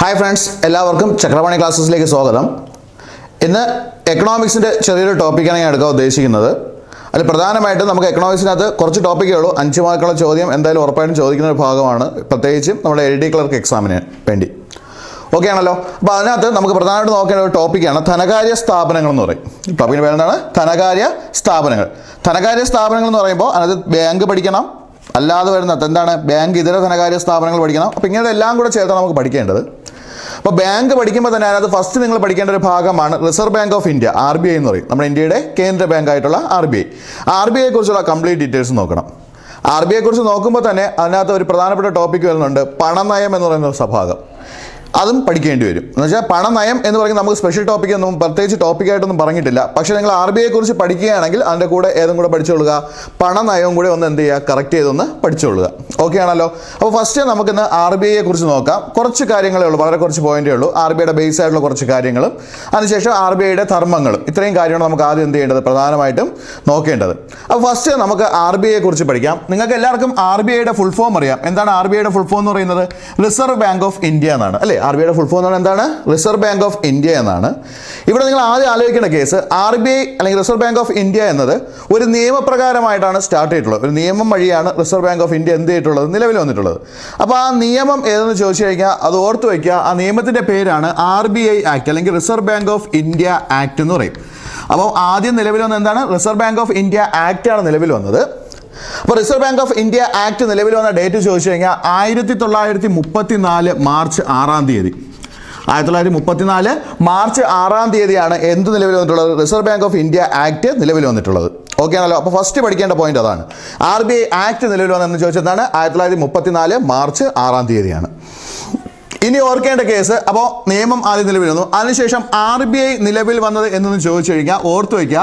Hi friends എല്ലാവർക്കും ചക്രവാണി ക്ലാസ്സസിലേക്ക് സ്വാഗതം. ഇന്ന് എക്കണോമിക്സിന്റെ ചെറിയൊരു ടോപ്പിക്കാണ് ഞാൻ എടുക്കാൻ ഉദ്ദേശിക്കുന്നത്. അതിൽ പ്രധാനമായിട്ടും നമുക്ക് എക്കണോമിക്സിനകത്ത് കുറച്ച് ടോപ്പിക്കേ ഉള്ളൂ. അഞ്ച് മാർക്കുള്ള ചോദ്യം എന്തായാലും ഉറപ്പായിട്ടും ചോദിക്കുന്ന ഒരു ഭാഗമാണ്. പ്രത്യേകിച്ചും നമ്മുടെ എൽ ഡി ക്ലർക്ക് എക്സാമിന് വേണ്ടി. ഓക്കെ ആണല്ലോ? അപ്പോൾ അതിനകത്ത് നമുക്ക് പ്രധാനമായിട്ട് നോക്കേണ്ട ഒരു ടോപ്പിക്കാണ് ധനകാര്യ സ്ഥാപനങ്ങൾ എന്ന് പറയും. ടോപ്പിക്കിന് പേരെന്താണ്? ധനകാര്യ സ്ഥാപനങ്ങൾ. ധനകാര്യ സ്ഥാപനങ്ങൾ എന്ന് പറയുമ്പോൾ അതിനകത്ത് ബാങ്ക് പഠിക്കണം. അല്ലാതെ വരുന്നത് എന്താണ്? ബാങ്ക് ഇതര ധനകാര്യ സ്ഥാപനങ്ങൾ പഠിക്കണം. അപ്പോൾ ഇങ്ങനെ എല്ലാം കൂടെ ചേർത്താണ് നമുക്ക് പഠിക്കേണ്ടത്. അപ്പോൾ ബാങ്ക് പഠിക്കുമ്പോൾ തന്നെ അതിനകത്ത് ഫസ്റ്റ് നിങ്ങൾ പഠിക്കേണ്ട ഒരു ഭാഗമാണ് reserve bank of India R B I എന്ന് പറയും. നമ്മുടെ ഇന്ത്യയുടെ കേന്ദ്ര ബാങ്ക് ആയിട്ടുള്ള R B I R B ഐയെ കുറിച്ചുള്ള കംപ്ലീറ്റ് ഡീറ്റെയിൽസ് നോക്കണം. ആർ ബി ഐയെ കുറിച്ച് നോക്കുമ്പോൾ തന്നെ അതിനകത്ത് ഒരു പ്രധാനപ്പെട്ട ടോപ്പിക് വരുന്നുണ്ട് പണനയം എന്ന് പറയുന്ന ഒരു സഭാഗം. അതും പഠിക്കേണ്ടി വരും. എന്ന് വെച്ചാൽ പണനയം എന്ന് പറയുന്നത് നമുക്ക് സ്പെഷ്യൽ ടോപ്പിക് ഒന്നും പ്രത്യേകിച്ച് ടോപ്പിക്കായിട്ടൊന്നും പറഞ്ഞിട്ടില്ല. പക്ഷേ നിങ്ങൾ ആർ ബി ഐയെ കുറിച്ച് പഠിക്കുകയാണെങ്കിൽ അതിന്റെ കൂടെ ഏതും കൂടെ പഠിച്ചുകൊള്ളുക പണനയവും കൂടെ ഒന്ന് എന്ത് ചെയ്യുക? കറക്റ്റ് ചെയ്തൊന്ന് പഠിച്ചുകൊള്ളുക ഓക്കെ ആണല്ലോ? അപ്പോൾ ഫസ്റ്റ് നമുക്കിന്ന് ആർ ബി ഐയെ കുറിച്ച് നോക്കാം. കുറച്ച് കാര്യങ്ങളേ ഉള്ളൂ. വളരെ കുറച്ച് പോയിന്റേ ഉള്ളൂ. ആർ ബി ഐയുടെ ബേസ് ആയിട്ടുള്ള കുറച്ച് കാര്യങ്ങളും അതിനുശേഷം ആർ ബി ഐയുടെ ധർമ്മങ്ങളും. ഇത്രയും കാര്യമാണ് നമുക്ക് ആദ്യം എന്ത് ചെയ്യേണ്ടത്? പ്രധാനമായിട്ടും നോക്കേണ്ടത്. അപ്പോൾ ഫസ്റ്റ് നമുക്ക് ആർ ബി ഐയെ കുറിച്ച് പഠിക്കാം. നിങ്ങൾക്ക് എല്ലാവർക്കും ആർ ബി ഐയുടെ ഫുൾ ഫോം അറിയാം. എന്താണ് ആർ ബി ഐയുടെ ഫുൾ ഫോം എന്ന് പറയുന്നത്? റിസർവ് ബാങ്ക് ഓഫ് ഇന്ത്യ എന്നാണ്. അല്ലേ? ആർ ബി ഐയുടെ ഫുൾ ഫോം എന്ന് എന്താണ് റിസർവ് ബാങ്ക് ഓഫ് ഇന്ത്യ എന്നാണ്. ഇവിടെ നിങ്ങൾ ആദ്യം ആലോചിക്കേണ്ട കേസ് ആർ ബി ഐ അല്ലെങ്കിൽ റിസർവ് ബാങ്ക് ഓഫ് ഇന്ത്യ എന്നത് ഒരു നിയമപ്രകാരമായിട്ടാണ് സ്റ്റാർട്ട് ചെയ്തിട്ടുള്ളത്. ഒരു നിയമം വഴിയാണ് റിസർവ് ബാങ്ക് ഓഫ് ഇന്ത്യ എന്ത് ചെയ്തിട്ടുള്ളത്? നിലവിൽ വന്നിട്ടുള്ളത്. അപ്പോൾ ആ നിയമം ഏതെന്ന് ചോദിച്ചു കഴിഞ്ഞാൽ അത് ഓർത്ത് വയ്ക്കുക ആ നിയമത്തിന്റെ പേരാണ് ആർ ബി ഐ ആക്ട് അല്ലെങ്കിൽ reserve bank of India act എന്ന് പറയും. അപ്പോൾ ആദ്യം നിലവിൽ വന്നത് എന്താണ്? Reserve bank of India act ആണ് നിലവിൽ വന്നത്. അപ്പോൾ reserve bank of India act നിലവിൽ വന്ന ഡേറ്റ് ചോദിച്ചു കഴിഞ്ഞാൽ ആയിരത്തി തൊള്ളായിരത്തി മുപ്പത്തി നാല് മാർച്ച് ആറാം തീയതി. ആയിരത്തി തൊള്ളായിരത്തി മുപ്പത്തിനാല് മാർച്ച് ആറാം തീയതിയാണ് എന്ത് നിലവിൽ വന്നിട്ടുള്ളത്? Reserve bank of India act നിലവിൽ വന്നിട്ടുള്ളത്. ഓക്കെ ആണല്ലോ. അപ്പോൾ ഫസ്റ്റ് പഠിക്കേണ്ട പോയിന്റ് അതാണ്. ആർ ബി ഐ ആക്ട് നിലവിൽ വന്നതെന്ന് ചോദിച്ചതാണ് ആയിരത്തി തൊള്ളായിരത്തി മുപ്പത്തിനാല് മാർച്ച് ആറാം തീയതിയാണ്. ഇനി ഓർക്കേണ്ട കേസ് അപ്പോൾ നിയമം ആദ്യം നിലവിൽ വന്നു അതിനുശേഷം ആർ ബി ഐ നിലവിൽ വന്നത് എന്നൊന്ന് ചോദിച്ചു കഴിഞ്ഞാൽ ഓർത്ത് വയ്ക്കുക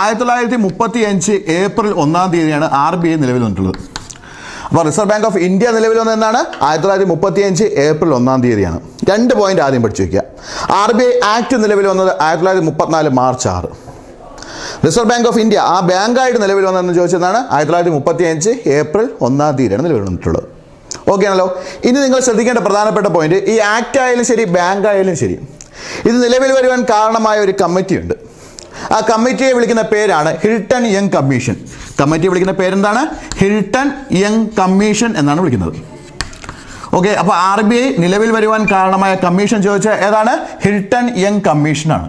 ആയിരത്തി തൊള്ളായിരത്തി മുപ്പത്തി അഞ്ച് ഏപ്രിൽ ഒന്നാം തീയതിയാണ് ആർ ബി ഐ നിലവിൽ വന്നിട്ടുള്ളത്. അപ്പോൾ റിസർവ് ബാങ്ക് ഓഫ് ഇന്ത്യ നിലവിൽ വന്നത് എന്നാണ് ആയിരത്തി തൊള്ളായിരത്തി മുപ്പത്തി അഞ്ച് ഏപ്രിൽ ഒന്നാം തീയതിയാണ്. രണ്ട് പോയിന്റ് ആദ്യം പഠിച്ചു വയ്ക്കുക ആർ ബി ഐ ആക്ട് നിലവിൽ വന്നത് ആയിരത്തി തൊള്ളായിരത്തി മുപ്പത്തിനാല് മാർച്ച് ആറ്. റിസർവ് ബാങ്ക് ഓഫ് ഇന്ത്യ ആ ബാങ്കായിട്ട് നിലവിൽ വന്നതെന്ന് ചോദിച്ചതാണ് ആയിരത്തി തൊള്ളായിരത്തി മുപ്പത്തി അഞ്ച് ഏപ്രിൽ ഒന്നാം തീയതിയാണ് നിലവിൽ വന്നിട്ടുള്ളത്. ഓക്കെ ആണല്ലോ. ഇനി നിങ്ങൾ ശ്രദ്ധിക്കേണ്ട പ്രധാനപ്പെട്ട പോയിന്റ് ഈ ആക്ട് ആയാലും ശരി ബാങ്ക് ആയാലും ശരി. ഇത് നിലവിൽ വരുവാൻ കാരണമായ ഒരു കമ്മിറ്റി ഉണ്ട്. ആ കമ്മിറ്റിയെ വിളിക്കുന്ന പേരാണ് ഹിൽട്ടൺ യങ് കമ്മീഷൻ കമ്മിറ്റിയെ വിളിക്കുന്ന പേരെന്താണ്? ഹിൽട്ടൺ യങ് കമ്മീഷൻ എന്നാണ് വിളിക്കുന്നത്. ഓക്കെ അപ്പോൾ ആർ ബി ഐ നിലവിൽ വരുവാൻ കാരണമായ കമ്മീഷൻ ചോദിച്ചാൽ ഏതാണ്? ഹിൽട്ടൺ യങ് കമ്മീഷനാണ്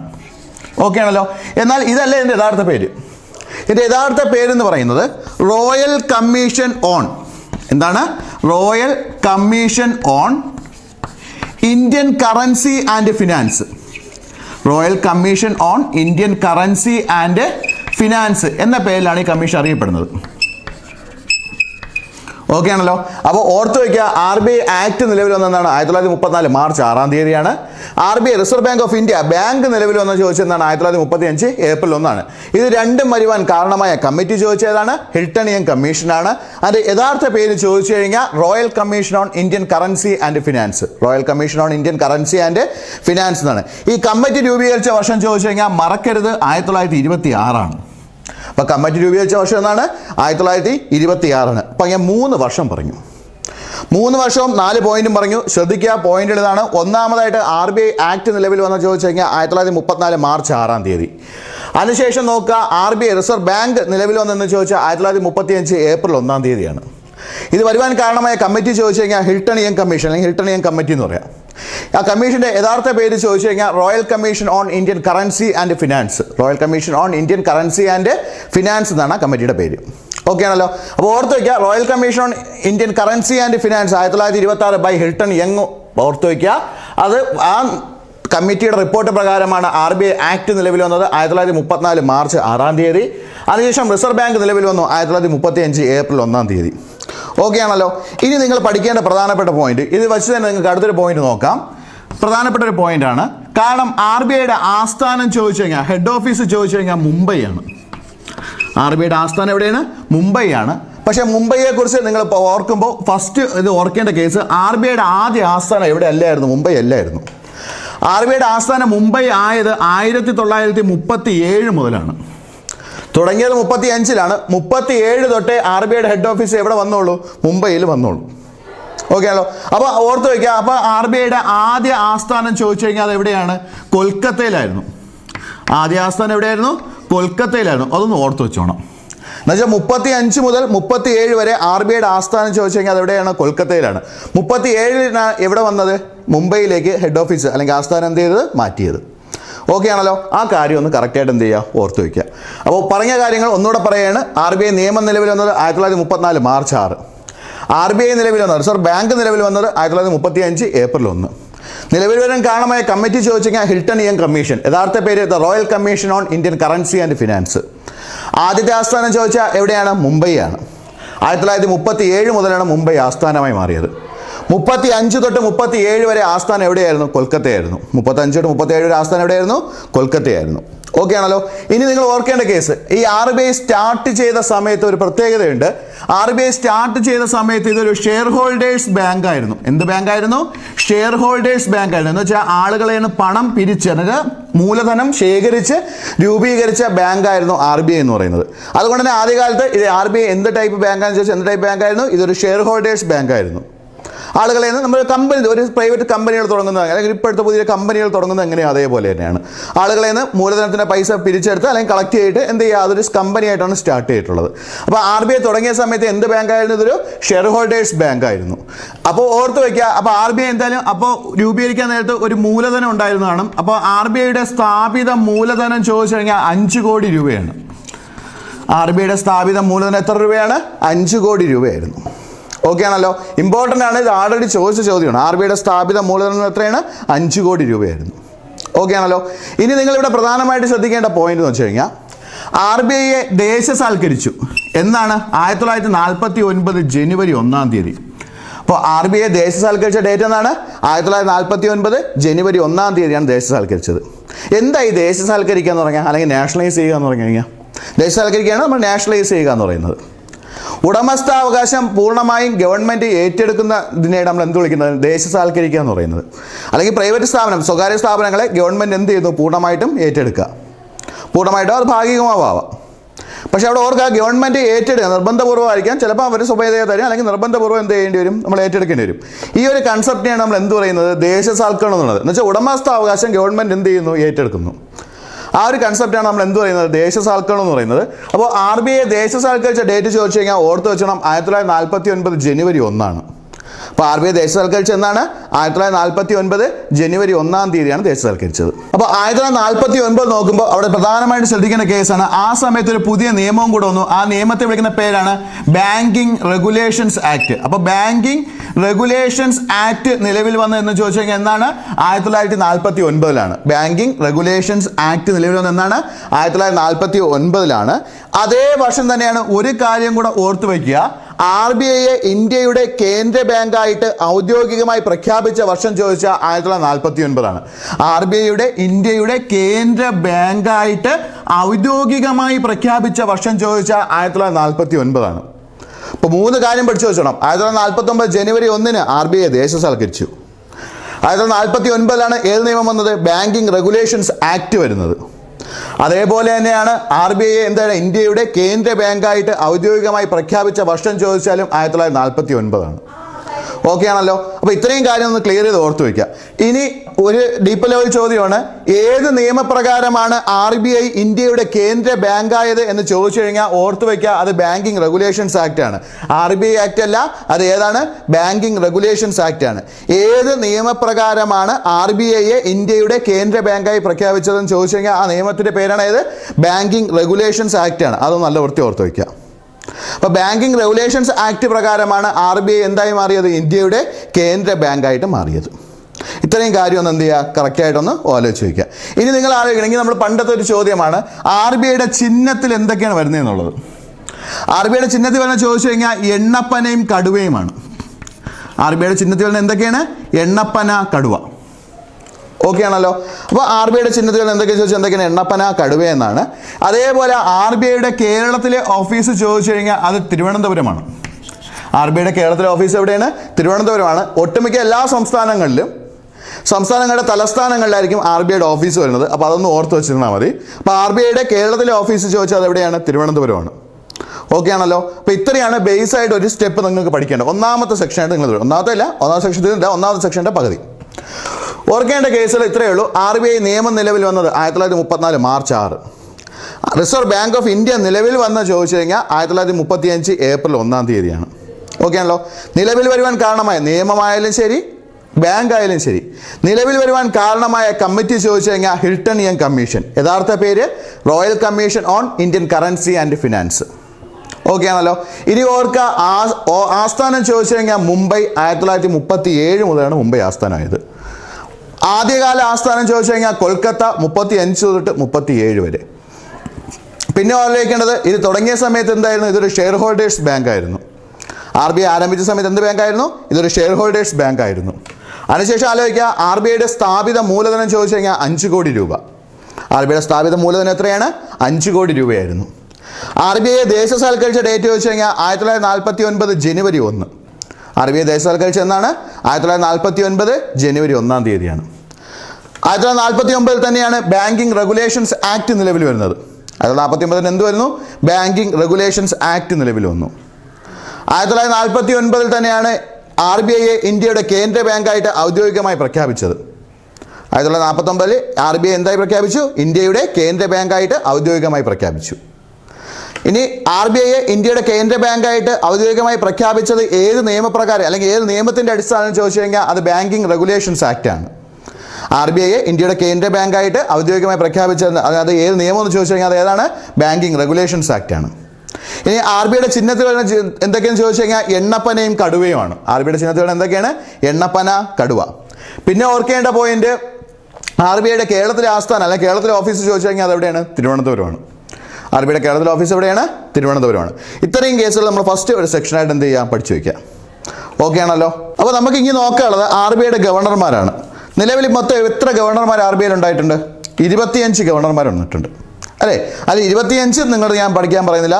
ഓക്കെ ആണല്ലോ. എന്നാൽ ഇതല്ല എന്റെ യഥാർത്ഥ പേര്? ഇതിന്റെ യഥാർത്ഥ പേരെന്ന് പറയുന്നത് റോയൽ കമ്മീഷൻ ഓൺ എന്താണ്? Royal commission on Indian currency and finance royal commission on Indian currency and finance എന്ന പേരിലാണ് ഈ കമ്മീഷൻ അറിയപ്പെടുന്നത്. ഓക്കെ ആണല്ലോ. അപ്പോൾ ഓർത്ത് വയ്ക്കുക ആർ ബി ഐ ആക്ട് നിലവിൽ വന്നതാണ് ആയിരത്തി തൊള്ളായിരത്തി മുപ്പത്തിനാല് മാർച്ച് ആറാം തീയതിയാണ്. R B I reserve bank of India bank നിലവിൽ വന്ന ചോദിച്ചെന്നാണ് ആയിരത്തി തൊള്ളായിരത്തി മുപ്പത്തി അഞ്ച് ഏപ്രിൽ ഒന്നാണ്. ഇത് രണ്ടും വരുവാൻ കാരണമായ കമ്മിറ്റി ചോദിച്ചതാണ്. ഹിൽട്ടണിയൻ കമ്മീഷനാണ് അതിന്റെ യഥാർത്ഥ പേര് ചോദിച്ചു കഴിഞ്ഞാൽ royal commission on Indian currency and finance royal commission on Indian currency and finance എന്നാണ്. ഈ കമ്മിറ്റി രൂപീകരിച്ച വർഷം ചോദിച്ചു കഴിഞ്ഞാൽ മറക്കരുത്. ആയിരത്തി തൊള്ളായിരത്തി ഇരുപത്തി ആറാണ് അപ്പോൾ കമ്മിറ്റി രൂപീകരിച്ച വർഷം എന്നാണ്? ആയിരത്തി തൊള്ളായിരത്തി ഇരുപത്തി ആറിന് അപ്പം ഞാൻ മൂന്ന് വർഷം പറഞ്ഞു. മൂന്ന് വർഷവും നാല് പോയിന്റും പറഞ്ഞു. ശ്രദ്ധിക്കുക പോയിന്റ് ഇതാണ് ഒന്നാമതായിട്ട് ആർ ബി ഐ ആക്ട് നിലവിൽ വന്ന ചോദിച്ചു കഴിഞ്ഞാൽ ആയിരത്തി തൊള്ളായിരത്തി മുപ്പത്തിനാല് മാർച്ച് ആറാം തീയതി. അതിനുശേഷം നോക്കുക R B I reserve bank നിലവിൽ വന്നെന്ന് ചോദിച്ചാൽ ആയിരത്തി തൊള്ളായിരത്തി മുപ്പത്തി അഞ്ച് ഏപ്രിൽ ഒന്നാം തീയതിയാണ്. ഇത് വരുവാൻ കാരണമായ കമ്മിറ്റി ചോദിച്ചു കഴിഞ്ഞാൽ ഹിൽട്ടണിയൻ കമ്മീഷൻ അല്ലെങ്കിൽ ഹിൽട്ടണിയൻ കമ്മിറ്റി എന്ന് പറയാം. ആ കമ്മീഷന്റെ യഥാർത്ഥ പേര് ചോദിച്ചു കഴിഞ്ഞാൽ royal commission on Indian currency and finance. Royal commission on Indian currency and finance എന്നാണ് ആ കമ്മിറ്റിയുടെ പേര്. ഓക്കെ ആണല്ലോ അപ്പോൾ ഓർത്ത് വയ്ക്കുക royal commission on Indian currency and finance ആയിരത്തി തൊള്ളായിരത്തി ഇരുപത്തി ആറ് ബൈ ഹിൽട്ടൺ യങ് ഓർത്ത് വയ്ക്കുക അത് ആ കമ്മിറ്റിയുടെ റിപ്പോർട്ട് പ്രകാരമാണ് ആർ ബി ഐ ആക്ട് നിലവിൽ വന്നത് ആയിരത്തി തൊള്ളായിരത്തി മുപ്പത്തിനാല് മാർച്ച് ആറാം തീയതി. അതിനുശേഷം റിസർവ് ബാങ്ക് നിലവിൽ വന്നു ആയിരത്തി തൊള്ളായിരത്തി മുപ്പത്തി അഞ്ച് ഏപ്രിൽ ഒന്നാം തീയതി. ഓക്കെ ആണല്ലോ ഇനി നിങ്ങൾ പഠിക്കേണ്ട പ്രധാനപ്പെട്ട പോയിന്റ് ഇത് വെച്ച് തന്നെ നിങ്ങൾക്ക് അടുത്തൊരു പോയിന്റ് നോക്കാം. പ്രധാനപ്പെട്ട ഒരു പോയിന്റ് ആണ്. കാരണം ആർ ബി ഐയുടെ ആസ്ഥാനം ചോദിച്ചു കഴിഞ്ഞാൽ ഹെഡ് ഓഫീസ് ചോദിച്ചു കഴിഞ്ഞാൽ മുംബൈയാണ്. ആർ ബി ഐയുടെ ആസ്ഥാനം എവിടെയാണ്? മുംബൈയാണ്. പക്ഷേ മുംബൈയെ കുറിച്ച് നിങ്ങൾ ഓർക്കുമ്പോൾ ഫസ്റ്റ് ഇത് ഓർക്കേണ്ട കേസ് ആർ ബി ഐയുടെ ആദ്യ ആസ്ഥാനം എവിടെ അല്ലായിരുന്നു? മുംബൈ അല്ലായിരുന്നു. ആർ ബി ഐയുടെ ആസ്ഥാനം മുംബൈ ആയത് ആയിരത്തി തൊള്ളായിരത്തി മുപ്പത്തി ഏഴ് മുതലാണ്. തുടങ്ങിയത് മുപ്പത്തി അഞ്ചിലാണ് മുപ്പത്തി ഏഴ് തൊട്ടേ ആർ ബി ഐയുടെ ഹെഡ് ഓഫീസ് എവിടെ വന്നോളൂ? മുംബൈയിൽ വന്നോളൂ. ഓക്കെ ആണല്ലോ. അപ്പോൾ ഓർത്ത് വയ്ക്കുക അപ്പോൾ ആർ ബി ഐയുടെ ആദ്യ ആസ്ഥാനം ചോദിച്ചു കഴിഞ്ഞാൽ അത് എവിടെയാണ്? കൊൽക്കത്തയിലായിരുന്നു. ആദ്യ ആസ്ഥാനം എവിടെയായിരുന്നു? കൊൽക്കത്തയിലായിരുന്നു. അതൊന്ന് ഓർത്ത് വെച്ചോണം. എന്നുവെച്ചാൽ മുപ്പത്തി അഞ്ച് മുതൽ മുപ്പത്തി ഏഴ് വരെ ആർ ബി ഐയുടെ ആസ്ഥാനം ചോദിച്ചു കഴിഞ്ഞാൽ അതെവിടെയാണ് കൊൽക്കത്തയിലാണ്. മുപ്പത്തി ഏഴിനാണ് എവിടെ വന്നത്? മുംബൈയിലേക്ക് ഹെഡ് ഓഫീസ് അല്ലെങ്കിൽ ആസ്ഥാനം എന്ത് ചെയ്തത്? മാറ്റിയത്. ഓക്കെ ആണല്ലോ. ആ കാര്യം ഒന്ന് കറക്റ്റായിട്ട് എന്ത് ചെയ്യുക ഓർത്ത് വയ്ക്കുക അപ്പോൾ പറഞ്ഞ കാര്യങ്ങൾ ഒന്നുകൂടെ പറയുകയാണ് ആർ ബി ഐ നിയമം നിലവിൽ വന്നത് ആയിരത്തി തൊള്ളായിരത്തി മുപ്പത്തിനാല് മാർച്ച് ആറ്. ആർ ബി ഐ നിലവിൽ വന്നത് സർ ബാങ്ക് നിലവിൽ വന്നത് ആയിരത്തി തൊള്ളായിരത്തി മുപ്പത്തി അഞ്ച് ഏപ്രിൽ ഒന്ന്. നിലവിൽ വരാൻ കാണമായ കമ്മിറ്റി ചോദിച്ചെങ്കിൽ ഹിൽട്ടൺ ഇയൻ കമ്മീഷൻ. യഥാർത്ഥ പേര് the royal commission on Indian currency and finance. ആദ്യത്തെ ആസ്ഥാനം ചോദിച്ചാൽ എവിടെയാണ്? മുംബൈയാണ്. ആയിരത്തി തൊള്ളായിരത്തി മുപ്പത്തി ഏഴ് മുതലാണ് മുംബൈ ആസ്ഥാനമായി മാറിയത്. മുപ്പത്തി അഞ്ച് തൊട്ട് മുപ്പത്തി ഏഴ് വരെ ആസ്ഥാനം എവിടെയായിരുന്നു? കൊൽക്കത്തയായിരുന്നു. മുപ്പത്തഞ്ച് തൊട്ട് മുപ്പത്തി ഏഴ് വരെ ആസ്ഥാനം എവിടെയായിരുന്നു? കൊൽക്കത്തയായിരുന്നു. ഓക്കെ ആണല്ലോ? ഇനി നിങ്ങൾ ഓർക്കേണ്ട കേസ് ഈ ആർ ബി ഐ സ്റ്റാർട്ട് ചെയ്ത സമയത്ത് ഒരു പ്രത്യേകതയുണ്ട്. ആർ ബി ഐ സ്റ്റാർട്ട് ചെയ്ത സമയത്ത് ഇതൊരു ഷെയർ ഹോൾഡേഴ്സ് ബാങ്ക് ആയിരുന്നു. എന്ത് ബാങ്ക് ആയിരുന്നു? ഷെയർ ഹോൾഡേഴ്സ് ബാങ്ക് ആയിരുന്നു. എന്ന് വെച്ചാൽ ആളുകളെ പണം പിരിച്ച് അതായത് മൂലധനം ശേഖരിച്ച് രൂപീകരിച്ച ബാങ്ക് ആയിരുന്നു ആർ ബി ഐ എന്ന് പറയുന്നത്. അതുകൊണ്ട് തന്നെ ആദ്യകാലത്ത് ഇത് ആർ ബി ഐ എന്ത് ടൈപ്പ് ബാങ്കാണെന്ന് ചോദിച്ചാൽ എന്ത് ടൈപ്പ് ബാങ്ക് ആയിരുന്നു? ഇതൊരു ഷെയർ ഹോൾഡേഴ്സ് ബാങ്ക് ആയിരുന്നു. ആളുകളെ നമ്മൾ കമ്പനി ഒരു പ്രൈവറ്റ് കമ്പനികൾ തുടങ്ങുന്നത് അല്ലെങ്കിൽ ഇപ്പോഴത്തെ പുതിയ കമ്പനികൾ തുടങ്ങുന്നത് എങ്ങനെയാണ് അതേപോലെ തന്നെയാണ്. ആളുകളെ നിന്ന് മൂലധനത്തിന്റെ പൈസ പിരിച്ചെടുത്ത് അല്ലെങ്കിൽ കളക്ട് ചെയ്തിട്ട് എന്ത് ചെയ്യുക? അതൊരു കമ്പനി ആയിട്ടാണ് സ്റ്റാർട്ട് ചെയ്തിട്ടുള്ളത്. അപ്പോൾ ആർ ബി ഐ തുടങ്ങിയ സമയത്ത് എന്ത് ബാങ്കായിരുന്നു ഇതൊരു ഷെയർ ഹോൾഡേഴ്സ് ബാങ്ക് ആയിരുന്നു. അപ്പോൾ ഓർത്ത് വയ്ക്കുക അപ്പോൾ ആർ ബി ഐ എന്തായാലും അപ്പോൾ രൂപീകരിക്കാൻ നേരത്തെ ഒരു മൂലധനം ഉണ്ടായിരുന്നതാണ് അപ്പോൾ ആർ ബി ഐയുടെ സ്ഥാപിത മൂലധനം ചോദിച്ചു കഴിഞ്ഞാൽ അഞ്ച് കോടി രൂപയാണ്. ആർ ബി ഐയുടെ സ്ഥാപിത മൂലധനം എത്ര രൂപയാണ്? അഞ്ച് കോടി രൂപയായിരുന്നു. ഓക്കെ ആണല്ലോ ഇമ്പോർട്ടന്റ് ആണ് ഇത് ആൾറെഡി ചോദിച്ച ചോദ്യമാണ്. ആർ ബിയുടെ സ്ഥാപിത മൂലധനം എത്രയാണ്? അഞ്ച് കോടി രൂപയായിരുന്നു. ഓക്കെ ആണല്ലോ ഇനി നിങ്ങളിവിടെ പ്രധാനമായിട്ട് ശ്രദ്ധിക്കേണ്ട പോയിന്റ് എന്ന് വെച്ച് കഴിഞ്ഞാൽ ആർ ബി ഐയെ ദേശസാൽക്കരിച്ചു. എന്നാണ്? ആയിരത്തി തൊള്ളായിരത്തി നാൽപ്പത്തി ഒൻപത് ജനുവരി ഒന്നാം തീയതി. അപ്പോൾ ആർ ബി ഐ ദേശസാൽക്കരിച്ച ഡേറ്റ് എന്നാണ്? ആയിരത്തി തൊള്ളായിരത്തി നാൽപ്പത്തി ഒൻപത് ജനുവരി ഒന്നാം തീയതിയാണ് ദേശസാൽക്കരിച്ചത്. എന്താ ഈ ദേശസാൽക്കരിക്കുക എന്ന് പറഞ്ഞാൽ അല്ലെങ്കിൽ നാഷണലൈസ് ചെയ്യുക എന്ന് പറഞ്ഞു കഴിഞ്ഞാൽ ദേശസാൽക്കരിക്കുകയാണ് നമ്മൾ നാഷണലൈസ് ചെയ്യുക എന്ന് പറയുന്നത്. ഉടമസ്ഥാവകാശം പൂർണമായും ഗവൺമെന്റ് ഏറ്റെടുക്കുന്ന ഇതിനെയാണ് നമ്മൾ എന്ത് വിളിക്കുന്നത്? ദേശസാൽക്കരിക്കുക എന്ന് പറയുന്നത്. അല്ലെങ്കിൽ പ്രൈവറ്റ് സ്ഥാപനം സ്വകാര്യ സ്ഥാപനങ്ങളെ ഗവൺമെന്റ് എന്ത് ചെയ്യുന്നു പൂർണമായിട്ടും ഏറ്റെടുക്കുക. പൂർണമായിട്ടോ അത് ഭാഗികമാവാം. പക്ഷേ അവിടെ ഓർക്കുക ഗവൺമെന്റ് ഏറ്റെടുക്കുക. നിർബന്ധപൂർവമായിരിക്കാം ചിലപ്പോൾ അവർ സ്വമേധയാ തരും. അല്ലെങ്കിൽ നിർബന്ധപൂർവം എന്ത് ചെയ്യേണ്ടി വരും? നമ്മൾ ഏറ്റെടുക്കേണ്ടി വരും. ഈ ഒരു കൺസെപ്റ്റിനെയാണ് നമ്മൾ എന്ത് പറയുന്നത്? ദേശസാൽക്കരണം എന്നുള്ളത്. എന്ന് വെച്ചാൽ ഉടമസ്ഥാവകാശം ഗവൺമെന്റ് എന്ത് ചെയ്യുന്നു? ഏറ്റെടുക്കുന്നു. ആ ഒരു കൺസെപ്റ്റാണ് നമ്മൾ എന്ത് പറയുന്നത്? ദേശസാൽക്കരണം എന്ന് പറയുന്നത്. അപ്പോൾ ആർ ബി ഐ ദേശസാൽക്കരിച്ച ഡേറ്റ് ചോദിച്ചു കഴിഞ്ഞാൽ ഓർത്ത് വെച്ചണം ആയിരത്തി തൊള്ളായിരത്തി നാൽപ്പത്തി ഒൻപത് ജനുവരി ഒന്നാണ്. അപ്പോൾ ആർ ബി ഐ ദേശസാൽക്കരിച്ച എന്നാണ്? ആയിരത്തി തൊള്ളായിരത്തി നാൽപ്പത്തി ഒൻപത് ജനുവരി ഒന്നാം തീയതിയാണ് ദേശസാൽക്കരിച്ചത് അപ്പോൾ ആയിരത്തി തൊള്ളായിരത്തി നാൽപ്പത്തി ഒൻപത് നോക്കുമ്പോൾ അവിടെ പ്രധാനമായിട്ട് ശ്രദ്ധിക്കേണ്ട കേസാണ്. ആ സമയത്ത് ഒരു പുതിയ നിയമവും കൂടെ വന്നു. ആ നിയമത്തെ വിളിക്കുന്ന പേരാണ് ബാങ്കിങ് റെഗുലേഷൻസ് ആക്ട് അപ്പോൾ ബാങ്കിങ് റെഗുലേഷൻസ് ആക്ട് നിലവിൽ വന്നത് എന്ന് ചോദിച്ചു കഴിഞ്ഞാൽ എന്നാണ് ആയിരത്തി തൊള്ളായിരത്തി നാൽപ്പത്തി ഒൻപതിലാണ് ബാങ്കിങ് റെഗുലേഷൻസ് ആക്ട് നിലവിൽ വന്നത് എന്നാണ് ആയിരത്തി തൊള്ളായിരത്തി നാൽപ്പത്തി ഒൻപതിലാണ് അതേ വർഷം തന്നെയാണ് ഒരു കാര്യം കൂടെ ഓർത്തു വയ്ക്കുക ആർ ബി ഐയെ ഇന്ത്യയുടെ കേന്ദ്ര ബാങ്കായിട്ട് ഔദ്യോഗികമായി പ്രഖ്യാപിച്ച വർഷം ചോദിച്ച ആയിരത്തി തൊള്ളായിരത്തി നാൽപ്പത്തി ഒൻപതാണ് ആർ ബി ഐയുടെ ഇന്ത്യയുടെ കേന്ദ്ര ബാങ്കായിട്ട് ഔദ്യോഗികമായി പ്രഖ്യാപിച്ച വർഷം ചോദിച്ച ആയിരത്തി തൊള്ളായിരത്തി നാൽപ്പത്തി ഒൻപതാണ് ഇപ്പോൾ മൂന്ന് കാര്യം പഠിച്ചു വെച്ചണം. ആയിരത്തി തൊള്ളായിരത്തി നാൽപ്പത്തി ഒമ്പത് ജനുവരി ഒന്നിന് ആർ ബി ഐ ദേശസാൽക്കരിച്ചു. ആയിരത്തി തൊള്ളായിരത്തി നാൽപ്പത്തി ഒൻപതിലാണ് ഏത് നിയമം വന്നത്? ബാങ്കിങ് റെഗുലേഷൻസ് ആക്ട് വരുന്നത്. അതേപോലെ തന്നെയാണ് ആർ ബി ഐ എന്താണ് ഇന്ത്യയുടെ കേന്ദ്ര ബാങ്കായിട്ട് ഔദ്യോഗികമായി പ്രഖ്യാപിച്ച വർഷം ചോദിച്ചാലും ആയിരത്തി തൊള്ളായിരത്തി നാൽപ്പത്തി ഒൻപതാണ്. ഓക്കെ ആണല്ലോ. അപ്പോൾ ഇത്രയും കാര്യം ഒന്ന് ക്ലിയർ ചെയ്ത് ഓർത്ത് വയ്ക്കുക ഇനി ഒരു ഡീപ്പ് ലെവൽ ചോദ്യമാണ്. ഏത് നിയമപ്രകാരമാണ് ആർ ബി ഐ ഇന്ത്യയുടെ കേന്ദ്ര ബാങ്കായത് എന്ന് ചോദിച്ചു കഴിഞ്ഞാൽ ഓർത്ത് വയ്ക്കുക അത് ബാങ്കിങ് റെഗുലേഷൻസ് ആക്ട് ആണ്. ആർ ബി ഐ ആക്ട് അല്ല അത് ഏതാണ്? ബാങ്കിങ് റെഗുലേഷൻസ് ആക്ട് ആണ്. ഏത് നിയമപ്രകാരമാണ് ആർ ബി ഐയെ ഇന്ത്യയുടെ കേന്ദ്ര ബാങ്കായി പ്രഖ്യാപിച്ചതെന്ന് ചോദിച്ചു കഴിഞ്ഞാൽ ആ നിയമത്തിന്റെ പേരാണ് ഏത്? ബാങ്കിങ് റെഗുലേഷൻസ് ആക്ട് ആണ്. അത് നല്ല വൃത്തി ഓർത്ത് വയ്ക്കുക അപ്പോൾ ബാങ്കിങ് റെഗുലേഷൻസ് ആക്ട് പ്രകാരമാണ് ആർ ബി ഐ എന്തായി മാറിയത്? ഇന്ത്യയുടെ കേന്ദ്ര ബാങ്കായിട്ട് മാറിയത്. ഇത്രയും കാര്യം ഒന്ന് എന്ത് ചെയ്യുക? കറക്റ്റായിട്ടൊന്ന് ആലോചിച്ച് വയ്ക്കുക ഇനി നിങ്ങൾ ആലോചിക്കണമെങ്കിൽ നമ്മൾ പണ്ടത്തെ ഒരു ചോദ്യമാണ് ആർ ബി ഐയുടെ ചിഹ്നത്തിൽ എന്തൊക്കെയാണ് വരുന്നതെന്നുള്ളത് ആർ ബി ഐയുടെ ചിഹ്നത്തിൽ വരുന്ന ചോദിച്ചു കഴിഞ്ഞാൽ എണ്ണപ്പനയും കടുവയുമാണ്. ആർ ബി ഐയുടെ ചിഹ്നത്തിൽ വരുന്ന എന്തൊക്കെയാണ്? എണ്ണപ്പന കടുവ. ഓക്കെ ആണല്ലോ അപ്പോൾ ആർ ബി ഐയുടെ ചിഹ്നത്തിൽ എന്തൊക്കെ ചോദിച്ചാൽ എന്തൊക്കെയാണ് എണ്ണപ്പന കടുവ എന്നാണ്. അതേപോലെ ആർ ബി ഐയുടെ കേരളത്തിലെ ഓഫീസ് ചോദിച്ചു കഴിഞ്ഞാൽ അത് തിരുവനന്തപുരമാണ്. ആർ ബി ഐയുടെ കേരളത്തിലെ ഓഫീസ് എവിടെയാണ്? തിരുവനന്തപുരമാണ്. ഒട്ടുമിക്ക എല്ലാ സംസ്ഥാനങ്ങളിലും സംസ്ഥാനങ്ങളുടെ തലസ്ഥാനങ്ങളിലായിരിക്കും ആർ ബി ഐയുടെ ഓഫീസ് വരുന്നത്. അപ്പോൾ അതൊന്ന് ഓർത്ത് വെച്ചിരുന്നാൽ മതി. അപ്പോൾ ആർ ബി ഐയുടെ കേരളത്തിലെ ഓഫീസ് ചോദിച്ചാൽ അത് എവിടെയാണ് തിരുവനന്തപുരമാണ്. ഓക്കെ ആണല്ലോ അപ്പോൾ ഇത്രയാണ് ബേസ് ആയിട്ട് ഒരു സ്റ്റെപ്പ് നിങ്ങൾക്ക് പഠിക്കേണ്ടത്. ഒന്നാമത്തെ സെക്ഷനായിട്ട് നിങ്ങൾ ഒന്നാമത്തെ അല്ല ഒന്നാമത്തെ സെക്ഷൻ ഒന്നാമത്തെ സെക്ഷന്റെ പകുതി. ഓർക്കേണ്ട കേസുകൾ ഇത്രയേ ഉള്ളൂ. ആർ ബി ഐ നിയമം നിലവിൽ വന്നത് ആയിരത്തി തൊള്ളായിരത്തി മുപ്പത്തിനാല് മാർച്ച് ആറ്. റിസർവ് ബാങ്ക് ഓഫ് ഇന്ത്യ നിലവിൽ വന്ന ചോദിച്ചു കഴിഞ്ഞാൽ ആയിരത്തി തൊള്ളായിരത്തി മുപ്പത്തി അഞ്ച് ഏപ്രിൽ ഒന്നാം തീയതിയാണ്. ഓക്കെ ആണല്ലോ? നിലവിൽ വരുവാൻ കാരണമായ നിയമമായാലും ശരി ബാങ്ക് ആയാലും ശരി. നിലവിൽ വരുവാൻ കാരണമായ കമ്മിറ്റി ചോദിച്ചു കഴിഞ്ഞാൽ ഹിൽട്ടൺ യങ് കമ്മീഷൻ യഥാർത്ഥ പേര് royal commission on Indian currency and finance okay ആണല്ലോ? ഇനി ഓർക്ക ആസ്ഥാനം ചോദിച്ചു കഴിഞ്ഞാൽ മുംബൈ ആയിരത്തി തൊള്ളായിരത്തി മുപ്പത്തി ഏഴ് മുതലാണ് മുംബൈ ആസ്ഥാനമായത്. ആദ്യകാല ആസ്ഥാനം ചോദിച്ചു കഴിഞ്ഞാൽ കൊൽക്കത്ത മുപ്പത്തി അഞ്ച് തൊട്ട് മുപ്പത്തി ഏഴ് വരെ. പിന്നെ ആലോചിക്കേണ്ടത് ഇത് തുടങ്ങിയ സമയത്ത് എന്തായിരുന്നു? ഇതൊരു ഷെയർ ഹോൾഡേഴ്സ് ബാങ്ക് ആയിരുന്നു. ആർ ബി ഐ ആരംഭിച്ച സമയത്ത് എന്ത് ബാങ്കായിരുന്നു ഇതൊരു ഷെയർ ഹോൾഡേഴ്സ് ബാങ്ക് ആയിരുന്നു. അതിനുശേഷം ആലോചിക്കുക ആർ ബി ഐയുടെ സ്ഥാപിത മൂലധനം ചോദിച്ചു കഴിഞ്ഞാൽ അഞ്ച് കോടി രൂപ. ആർ ബി ഐയുടെ സ്ഥാപിത മൂലധനം എത്രയാണ്? അഞ്ച് കോടി രൂപയായിരുന്നു. ആർ ബി ഐ ദേശസാൽക്കരിച്ച ഡേറ്റ് ചോദിച്ചു കഴിഞ്ഞാൽ ആയിരത്തി തൊള്ളായിരത്തി നാൽപ്പത്തി ഒൻപത് ജനുവരി ഒന്ന്. ആർ ബി ഐ ദേശസാൽക്കരിച്ച എന്നാണ്? ആയിരത്തി തൊള്ളായിരത്തി നാൽപ്പത്തി ഒൻപത് ജനുവരി ഒന്നാം തീയതിയാണ്. ആയിരത്തി തൊള്ളായിരത്തി നാൽപ്പത്തി ഒമ്പതിൽ തന്നെയാണ് ബാങ്കിങ് റെഗുലേഷൻസ് ആക്ട് നിലവിൽ വരുന്നത്. ആയിരത്തി നാൽപ്പത്തി ഒമ്പതിന് എന്ത് വരുന്നു? ബാങ്കിങ് റെഗുലേഷൻസ് ആക്ട് നിലവിൽ വന്നു. ആയിരത്തി തൊള്ളായിരത്തി നാൽപ്പത്തി ഒൻപതിൽ തന്നെയാണ് ആർ ബി ഐയെ ഇന്ത്യയുടെ കേന്ദ്ര ബാങ്കായിട്ട് ഔദ്യോഗികമായി പ്രഖ്യാപിച്ചത്. ആയിരത്തി തൊള്ളായിരത്തി നാൽപ്പത്തൊമ്പതിൽ ആർ ബി ഐ എന്തായി പ്രഖ്യാപിച്ചു? ഇന്ത്യയുടെ കേന്ദ്ര ബാങ്കായിട്ട് ഔദ്യോഗികമായി പ്രഖ്യാപിച്ചു. ഇനി ആർ ബി ഐയെ ഇന്ത്യയുടെ കേന്ദ്ര ബാങ്കായിട്ട് ഔദ്യോഗികമായി പ്രഖ്യാപിച്ചത് ഏത് നിയമപ്രകാരം അല്ലെങ്കിൽ ഏത് നിയമത്തിന്റെ അടിസ്ഥാനം ചോദിച്ചു കഴിഞ്ഞാൽ അത് ബാങ്കിങ് റെഗുലേഷൻസ് ആക്ട് ആണ്. ആർ ബി ഐയെ ഇന്ത്യയുടെ കേന്ദ്ര ബാങ്കായിട്ട് ഔദ്യോഗികമായി പ്രഖ്യാപിച്ചത് അതായത് ഏത് നിയമം എന്ന് ചോദിച്ചു കഴിഞ്ഞാൽ അത് ഏതാണ്? ബാങ്കിങ് റെഗുലേഷൻസ് ആക്ട് ആണ്. ഇനി ആർ ബി ഐയുടെ ചിഹ്നത്തിൽ വരുന്ന എന്തൊക്കെയാണെന്ന് ചോദിച്ചു കഴിഞ്ഞാൽ എണ്ണപ്പനയും കടുവയുമാണ് ആർ ബി ഐയുടെ ചിഹ്നത്തിൽ വരുന്ന എന്തൊക്കെയാണ്? എണ്ണപ്പന കടുവ. പിന്നെ ഓർക്കേണ്ട പോയിന്റ് ആർ ബി ഐയുടെ കേരളത്തിലെ ആസ്ഥാനം അല്ലെങ്കിൽ കേരളത്തിലെ ഓഫീസ് ചോദിച്ചു കഴിഞ്ഞാൽ അത് എവിടെയാണ്? തിരുവനന്തപുരമാണ് ആർ ബിയുടെ കേരളത്തിലെ ഓഫീസ് എവിടെയാണ്? തിരുവനന്തപുരമാണ്. ഇത്രയും കേസുകൾ നമ്മൾ ഫസ്റ്റ് ഒരു സെക്ഷനായിട്ട് എന്ത് ചെയ്യാം? പഠിച്ചു വയ്ക്കാം. ഓക്കെ ആണല്ലോ? അപ്പോൾ നമുക്ക് ഇനി നോക്കാനുള്ളത് ആർ ബി ഐയുടെ ഗവർണർമാരാണ്. നിലവിൽ മൊത്തം എത്ര ഗവർണർമാർ ആർ ബി ഐയിൽ ഉണ്ടായിട്ടുണ്ട്? ഇരുപത്തിയഞ്ച് ഗവർണർമാർ വന്നിട്ടുണ്ട്. അല്ലേ? അല്ല ഇരുപത്തിയഞ്ച് നിങ്ങൾ ഞാൻ പഠിക്കാൻ പറയുന്നില്ല.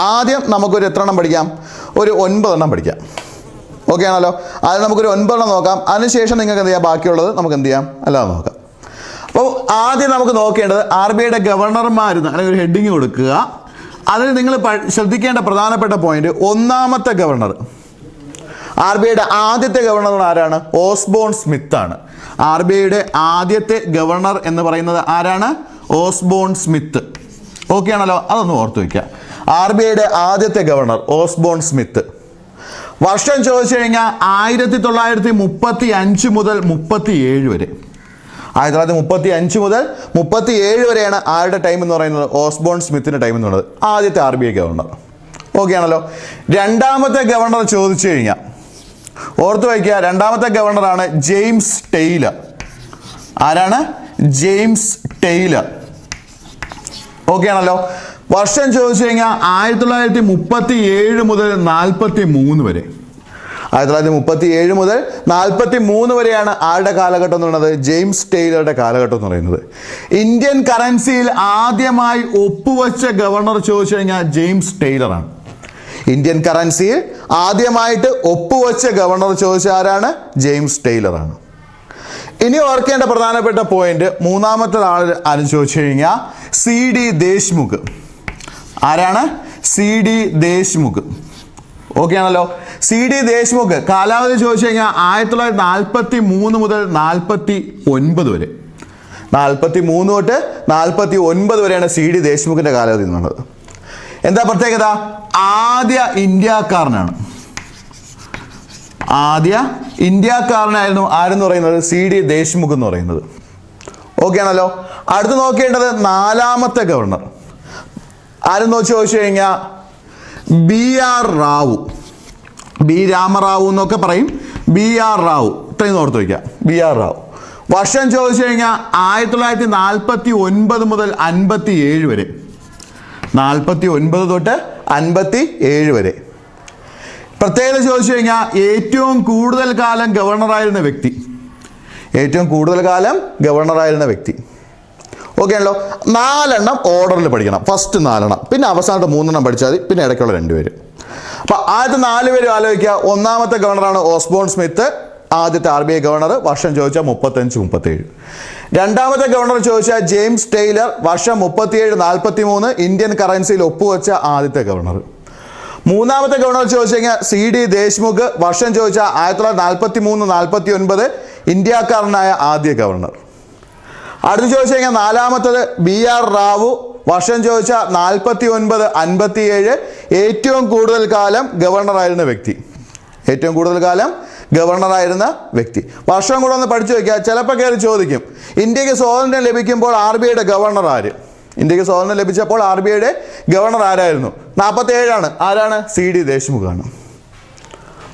ആദ്യം നമുക്കൊരു എത്ര എണ്ണം പഠിക്കാം? ഒരു ഒൻപതെണ്ണം പഠിക്കാം. ഓക്കെ ആണല്ലോ? അത് നമുക്കൊരു ഒൻപതെണ്ണം നോക്കാം. അതിനുശേഷം നിങ്ങൾക്ക് എന്ത് ചെയ്യാം? ബാക്കിയുള്ളത് നമുക്ക് എന്ത് ചെയ്യാം? അല്ലാതെ നോക്കാം. അപ്പോൾ ആദ്യം നമുക്ക് നോക്കേണ്ടത് ആർ ബി ഐയുടെ ഗവർണർമാരുന്ന് അല്ലെങ്കിൽ ഒരു ഹെഡിങ് കൊടുക്കുക. അതിൽ നിങ്ങൾ ശ്രദ്ധിക്കേണ്ട പ്രധാനപ്പെട്ട പോയിന്റ് ഒന്നാമത്തെ ഗവർണർ. ആർ ബി ഐയുടെ ആദ്യത്തെ ഗവർണർ ആരാണ്? ഓസ്ബോൺ സ്മിത്ത് ആണ് ആർ ബി ഐയുടെ ആദ്യത്തെ ഗവർണർ എന്ന് പറയുന്നത് ആരാണ്? Osborne Smith. ഓക്കെ ആണല്ലോ? അതൊന്ന് ഓർത്തു വയ്ക്കുക ആർ ബി ഐയുടെ ആദ്യത്തെ ഗവർണർ ഓസ്ബോൺ സ്മിത്ത്. വർഷം ചോദിച്ചു കഴിഞ്ഞാൽ ആയിരത്തി തൊള്ളായിരത്തി മുപ്പത്തി അഞ്ച് മുതൽ മുപ്പത്തി ഏഴ് വരെ. ആയിരത്തി തൊള്ളായിരത്തി മുപ്പത്തി അഞ്ച് മുതൽ മുപ്പത്തി ഏഴ് വരെയാണ് ആരുടെ ടൈം എന്ന് പറയുന്നത്? ഓസ്ബോൺ സ്മിത്തിന്റെ ടൈം എന്ന് പറയുന്നത്. ആദ്യത്തെ R B I governor okay ആണല്ലോ. രണ്ടാമത്തെ ഗവർണർ ചോദിച്ചു കഴിഞ്ഞാൽ ഓർത്തു വയ്ക്കുക രണ്ടാമത്തെ ഗവർണറാണ് ജെയിംസ് ടെയ്ലർ. ആരാണ്? James Taylor. ഓക്കെ ആണല്ലോ. വർഷം ചോദിച്ചു കഴിഞ്ഞാൽ ആയിരത്തി തൊള്ളായിരത്തി മുപ്പത്തി ഏഴ് മുതൽ നാൽപ്പത്തി മൂന്ന് വരെ. ആയിരത്തി തൊള്ളായിരത്തി മുപ്പത്തി ഏഴ് മുതൽ നാൽപ്പത്തി മൂന്ന് വരെയാണ് ആളുടെ കാലഘട്ടം എന്ന് പറയുന്നത്? ജെയിംസ് ടെയ്ലറുടെ കാലഘട്ടം എന്ന് പറയുന്നത്. ഇന്ത്യൻ കറൻസിയിൽ ആദ്യമായി ഒപ്പുവച്ച ഗവർണർ ചോദിച്ചു കഴിഞ്ഞാൽ ജെയിംസ് ടെയ്ലറാണ്. ഇന്ത്യൻ കറൻസിയിൽ ആദ്യമായിട്ട് ഒപ്പുവച്ച ഗവർണർ ചോദിച്ച ആരാണ്? ജെയിംസ് ടെയ്ലറാണ്. ഇനി ഓർക്കേണ്ട പ്രധാനപ്പെട്ട പോയിന്റ് മൂന്നാമത്തെ ആൾ ആര് ചോദിച്ചു കഴിഞ്ഞാൽ സി ഡി ദേശ്മുഖ് ആരാണ്? സി ഡി ദേശ്മുഖ് ഓക്കെ ആണല്ലോ. സി ഡി ദേശ്മുഖ് കാലാവധി ചോദിച്ചു കഴിഞ്ഞാൽ ആയിരത്തി തൊള്ളായിരത്തി നാൽപ്പത്തി മൂന്ന് മുതൽ നാൽപ്പത്തി ഒൻപത് വരെ. നാൽപ്പത്തി മൂന്ന് തൊട്ട് നാൽപ്പത്തി ഒൻപത് വരെയാണ് സി ഡി ദേശ്മുഖിന്റെ കാലാവധി എന്നുള്ളത് എന്താ പ്രത്യേകത? ആദ്യ ഇന്ത്യക്കാരനാണ്. ആദ്യ ഇന്ത്യക്കാരനായിരുന്നു ആരെന്ന് പറയുന്നത്? സി ഡി ദേശ്മുഖ് എന്ന് പറയുന്നത്. ഓക്കെ ആണല്ലോ. അടുത്ത് നോക്കേണ്ടത് നാലാമത്തെ ഗവർണർ ആരെന്ന് നോക്കി ചോദിച്ചു കഴിഞ്ഞാൽ B R Rao. B Rama Rao എന്നൊക്കെ പറയും. B R Rao. ഇത്രയും ഓർത്ത് വയ്ക്കുക ബി ആർ റാവു. വർഷം ചോദിച്ചു കഴിഞ്ഞാൽ ആയിരത്തി തൊള്ളായിരത്തി നാൽപ്പത്തി ഒൻപത് മുതൽ അൻപത്തി ഏഴ് വരെ. നാൽപ്പത്തി ഒൻപത് തൊട്ട് അൻപത്തി ഏഴ് വരെ. പ്രത്യേകത ചോദിച്ചു കഴിഞ്ഞാൽ ഏറ്റവും കൂടുതൽ കാലം ഗവർണറായിരുന്ന വ്യക്തി. ഏറ്റവും കൂടുതൽ കാലം ഗവർണറായിരുന്ന വ്യക്തി. ഓക്കെ ആണല്ലോ. നാലെണ്ണം ഓർഡറിൽ പഠിക്കണം. ഫസ്റ്റ് നാലെണ്ണം. പിന്നെ അവസാനത്തെ മൂന്നെണ്ണം പഠിച്ചാൽ മതി. പിന്നെ ഇടയ്ക്കുള്ള രണ്ടുപേര്. അപ്പോൾ ആദ്യത്തെ നാല് പേര് ആലോചിക്കുക. ഒന്നാമത്തെ ഗവർണറാണ് ഓസ്ബോൺ സ്മിത്ത് ആദ്യത്തെ ആർ ബി ഐ ഗവർണർ വർഷം ചോദിച്ചാൽ മുപ്പത്തഞ്ച് മുപ്പത്തേഴ്. രണ്ടാമത്തെ ഗവർണർ ചോദിച്ചാൽ ജെയിംസ് ടെയ്ലർ വർഷം മുപ്പത്തിയേഴ് നാൽപ്പത്തി മൂന്ന് ഇന്ത്യൻ കറൻസിയിൽ ഒപ്പുവെച്ച ആദ്യത്തെ ഗവർണർ മൂന്നാമത്തെ ഗവർണർ ചോദിച്ചു കഴിഞ്ഞാൽ സി ഡി ദേശ്മുഖ്. വർഷം ചോദിച്ചാൽ ആയിരത്തി തൊള്ളായിരത്തി നാൽപ്പത്തി മൂന്ന് നാൽപ്പത്തി ഒൻപത് ഇന്ത്യക്കാരനായ ആദ്യ ഗവർണർ അടുത്ത് ചോദിച്ചു കഴിഞ്ഞാൽ നാലാമത്തത് ബി ആർ റാവു. വർഷം ചോദിച്ച നാൽപ്പത്തി ഒൻപത് അൻപത്തി ഏഴ് ഏറ്റവും കൂടുതൽ കാലം ഗവർണറായിരുന്ന വ്യക്തി. ഏറ്റവും കൂടുതൽ കാലം ഗവർണറായിരുന്ന വ്യക്തി. വർഷം കൂടെ ഒന്ന് പഠിച്ചു വയ്ക്കുക ചിലപ്പോൾ കയറി ചോദിക്കും. ഇന്ത്യയ്ക്ക് സ്വാതന്ത്ര്യം ലഭിക്കുമ്പോൾ ആർ ബി ഐയുടെ ഗവർണർ ആര്? ഇന്ത്യയ്ക്ക് സ്വാതന്ത്ര്യം ലഭിച്ചപ്പോൾ ആർ ബി ഐയുടെ ഗവർണർ ആരായിരുന്നു? നാൽപ്പത്തി ഏഴാണ് ആരാണ്? സി ഡി ദേശ്മുഖാണ്.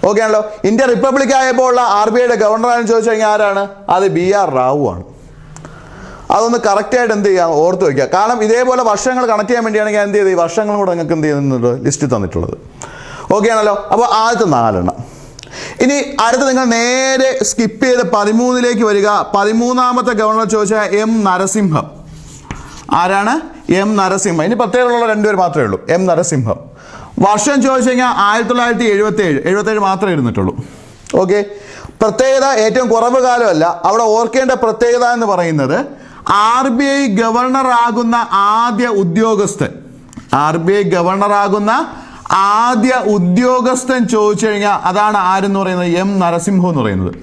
ഓക്കെ ആണല്ലോ. ഇന്ത്യ റിപ്പബ്ലിക് ആയപ്പോൾ ഉള്ള ആർ ബി ഐയുടെ ഗവർണർ ആണെന്ന് ചോദിച്ചു കഴിഞ്ഞാൽ ആരാണ്? അത് ബി ആർ റാവു ആണ്. അതൊന്ന് കറക്റ്റായിട്ട് എന്ത് ചെയ്യാം? ഓർത്ത് വയ്ക്കുക കാരണം ഇതേപോലെ വർഷങ്ങൾ കണക്ട് ചെയ്യാൻ വേണ്ടിയാണ് ഞാൻ എന്ത് ചെയ്തത് ഈ വർഷങ്ങളും കൂടെ നിങ്ങൾക്ക് എന്ത് ചെയ്യുന്നുണ്ട്? ലിസ്റ്റ് തന്നിട്ടുള്ളത്. ഓക്കെ ആണല്ലോ? അപ്പോൾ ആദ്യത്തെ നാലെണ്ണം. ഇനി അടുത്ത് നിങ്ങൾ നേരെ സ്കിപ്പ് ചെയ്ത് പതിമൂന്നിലേക്ക് വരിക. പതിമൂന്നാമത്തെ ഗവർണർ ചോദിച്ചാൽ എം നരസിംഹം. ആരാണ്? എം നരസിംഹം. ഇനി പ്രത്യേകതയുള്ള രണ്ടുപേർ മാത്രമേ ഉള്ളൂ. എം നരസിംഹം. വർഷം ചോദിച്ചു കഴിഞ്ഞാൽ ആയിരത്തി തൊള്ളായിരത്തി എഴുപത്തി ഏഴ് എഴുപത്തേഴ് മാത്രമേ ഇരുന്നിട്ടുള്ളൂ. ഓക്കെ പ്രത്യേകത ഏറ്റവും കുറവ് കാലമല്ല. അവിടെ ഓർക്കേണ്ട പ്രത്യേകത എന്ന് പറയുന്നത് ആർ ബി ഐ ഗവർണറാകുന്ന ആദ്യ ഉദ്യോഗസ്ഥൻ. ആർ ബി ഐ ഗവർണറാകുന്ന ആദ്യ ഉദ്യോഗസ്ഥൻ ചോദിച്ചു കഴിഞ്ഞാൽ അതാണ് ആരെന്ന് പറയുന്നത്? എം നരസിംഹം എന്ന് പറയുന്നത്.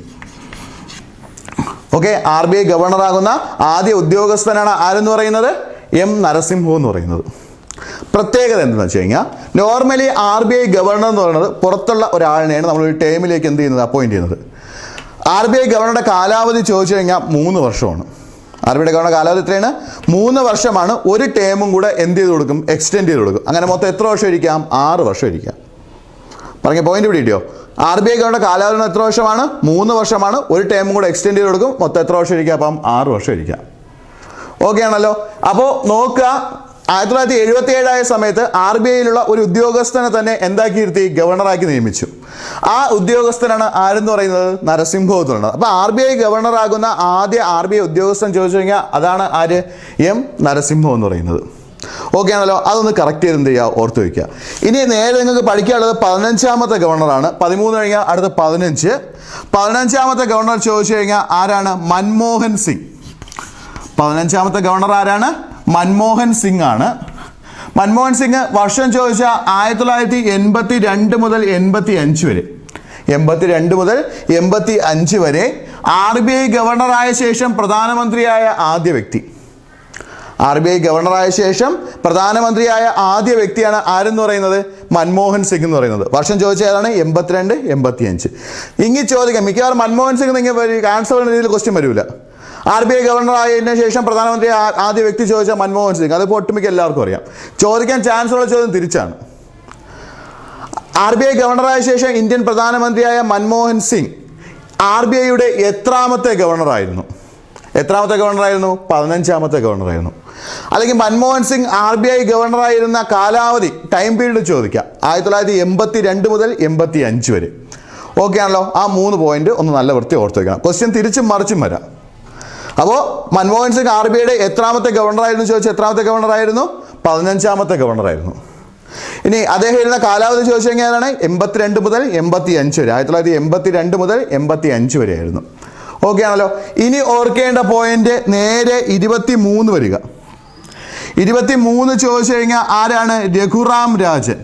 ഓക്കെ ആർ ബി ഐ ഗവർണറാകുന്ന ആദ്യ ഉദ്യോഗസ്ഥനാണ് ആരെന്ന് പറയുന്നത്? എം നരസിംഹം എന്ന് പറയുന്നത്. പ്രത്യേകത എന്താണെന്ന് വെച്ച് കഴിഞ്ഞാൽ normally R B I governor എന്ന് പറയുന്നത് പുറത്തുള്ള ഒരാളിനെയാണ് നമ്മൾ ഒരു ടേമിലേക്ക് എന്ത് ചെയ്യുന്നത്? അപ്പോയിന്റ് ചെയ്യുന്നത്. ആർ ബി ഐ ഗവർണറുടെ കാലാവധി ചോദിച്ചു കഴിഞ്ഞാൽ മൂന്ന് വർഷമാണ്. ആർ ബി ഐ ഗവർണർ കാലാവധി എത്രയാണ്? മൂന്ന് വർഷമാണ്. ഒരു ടേമും കൂടെ എന്ത് ചെയ്ത് കൊടുക്കും? എക്സ്റ്റെൻഡ് ചെയ്ത് കൊടുക്കും. അങ്ങനെ മൊത്തം എത്ര വർഷം ഇരിക്കാം? ആറ് വർഷം ഇരിക്കാം. പറഞ്ഞ പോയിന്റ് പിടിയോ ആർ ബി ഐ ഗവർണർ കാലാവധി എത്ര വർഷമാണ്? മൂന്ന് വർഷമാണ്. ഒരു ടേമും കൂടെ എക്സ്റ്റെൻഡ് ചെയ്ത് കൊടുക്കും. മൊത്തം എത്ര വർഷം ഇരിക്കാം? അപ്പം ആറ് വർഷം ഇരിക്കാം. ഓക്കെ ആണല്ലോ? അപ്പോൾ നോക്കുക. ആയിരത്തി തൊള്ളായിരത്തി എഴുപത്തി ഏഴായ സമയത്ത് ആർ ബി ഐയിലുള്ള ഒരു ഉദ്യോഗസ്ഥനെ തന്നെ എന്താക്കിയിരുത്തി? ഗവർണറാക്കി നിയമിച്ചു. ആ ഉദ്യോഗസ്ഥനാണ് ആരെന്ന് പറയുന്നത്? നരസിംഹം എന്ന് അപ്പോൾ ആർ ബി ഐ ഗവർണറാകുന്ന ആദ്യ ആർ ബി ഐ ഉദ്യോഗസ്ഥൻ ചോദിച്ചു കഴിഞ്ഞാൽ അതാണ് ആര്? എം നരസിംഹം എന്ന് പറയുന്നത്. ഓക്കെ ആണല്ലോ. അതൊന്ന് കറക്റ്റ് ചെയ്ത് എന്ത് ചെയ്യുക? ഓർത്ത് വയ്ക്കുക. ഇനി നേരെ നിങ്ങൾക്ക് പഠിക്കാനുള്ളത് പതിനഞ്ചാമത്തെ ഗവർണറാണ്. പതിമൂന്ന് കഴിഞ്ഞാൽ അടുത്ത പതിനഞ്ച്. പതിനഞ്ചാമത്തെ ഗവർണർ ചോദിച്ചു കഴിഞ്ഞാൽ ആരാണ്? മൻമോഹൻ സിംഗ്. പതിനഞ്ചാമത്തെ ഗവർണർ ആരാണ്? മൻമോഹൻ സിംഗ് ആണ്. മൻമോഹൻ സിംഗ് വർഷം ചോദിച്ചാൽ ആയിരത്തി തൊള്ളായിരത്തി എൺപത്തി രണ്ട് മുതൽ എൺപത്തി അഞ്ച് വരെ. എൺപത്തി രണ്ട് മുതൽ എൺപത്തി അഞ്ച് വരെ ആർ ബി ഐ ഗവർണറായ ശേഷം പ്രധാനമന്ത്രിയായ ആദ്യ വ്യക്തി. ആർ ബി ഐ ഗവർണറായ ശേഷം പ്രധാനമന്ത്രിയായ ആദ്യ വ്യക്തിയാണ് ആരെന്ന് പറയുന്നത്? മൻമോഹൻ സിംഗ് എന്ന് പറയുന്നത്. വർഷം ചോദിച്ച ഏതാണ്? എൺപത്തിരണ്ട് എൺപത്തി അഞ്ച് ഇങ്ങനെ ചോദിക്കാം. മിക്കവാറും മൻമോഹൻ സിംഗ് നിങ്ങൾ ആൻസർ ചെയ്യുന്ന രീതിയിൽ ക്വസ്റ്റ്യൻ വരില്ല ആർ ബി ഐ ഗവർണർ ആയതിനു ശേഷം പ്രധാനമന്ത്രി ആദ്യ വ്യക്തി ചോദിച്ച മൻമോഹൻ സിംഗ് അതിപ്പോൾ ഒട്ടുമിക്ക എല്ലാവർക്കും അറിയാം. ചോദിക്കാൻ ചാൻസ് ഉള്ള ചോദ്യം തിരിച്ചാണ്. ആർ ബി ഐ ഗവർണറായ ശേഷം ഇന്ത്യൻ പ്രധാനമന്ത്രിയായ മൻമോഹൻ സിംഗ് ആർ ബി ഐയുടെ എത്രാമത്തെ ഗവർണറായിരുന്നു? എത്രാമത്തെ ഗവർണറായിരുന്നു? പതിനഞ്ചാമത്തെ ഗവർണറായിരുന്നു. അല്ലെങ്കിൽ Manmohan Singh R B I ഗവർണറായിരുന്ന കാലാവധി ടൈം പീരീഡ് ചോദിക്കുക ആയിരത്തി തൊള്ളായിരത്തി എൺപത്തി രണ്ട് മുതൽ എൺപത്തി അഞ്ച് വരെ. ഓക്കെ ആണല്ലോ? ആ മൂന്ന് പോയിന്റ് ഒന്ന് നല്ല വൃത്തി ഓർത്ത് വെക്കണം. ക്വസ്റ്റ്യൻ തിരിച്ചും മറിച്ചും വരാം. അപ്പോൾ മൻമോഹൻ സിംഗ് ആർ ബി ഐയുടെ എത്രാമത്തെ ഗവർണറായിരുന്നു ചോദിച്ചാൽ എത്രാമത്തെ ഗവർണറായിരുന്നു പതിനഞ്ചാമത്തെ ഗവർണറായിരുന്നു ഇനി അദ്ദേഹം ഇരുന്ന കാലാവധി ചോദിച്ചു കഴിഞ്ഞാൽ ഏതാണ് എൺപത്തിരണ്ട് മുതൽ എൺപത്തി അഞ്ച് വരെ ആയിരത്തി തൊള്ളായിരത്തി എൺപത്തി രണ്ട് മുതൽ എൺപത്തി അഞ്ച് വരെ ആയിരുന്നു. ഓക്കെ ആണല്ലോ. ഇനി ഓർക്കേണ്ട പോയിന്റ് നേരെ ഇരുപത്തി മൂന്ന് വരിക. ഇരുപത്തി മൂന്ന് ചോദിച്ചു കഴിഞ്ഞാൽ ആരാണ്? രഘുറാം രാജൻ.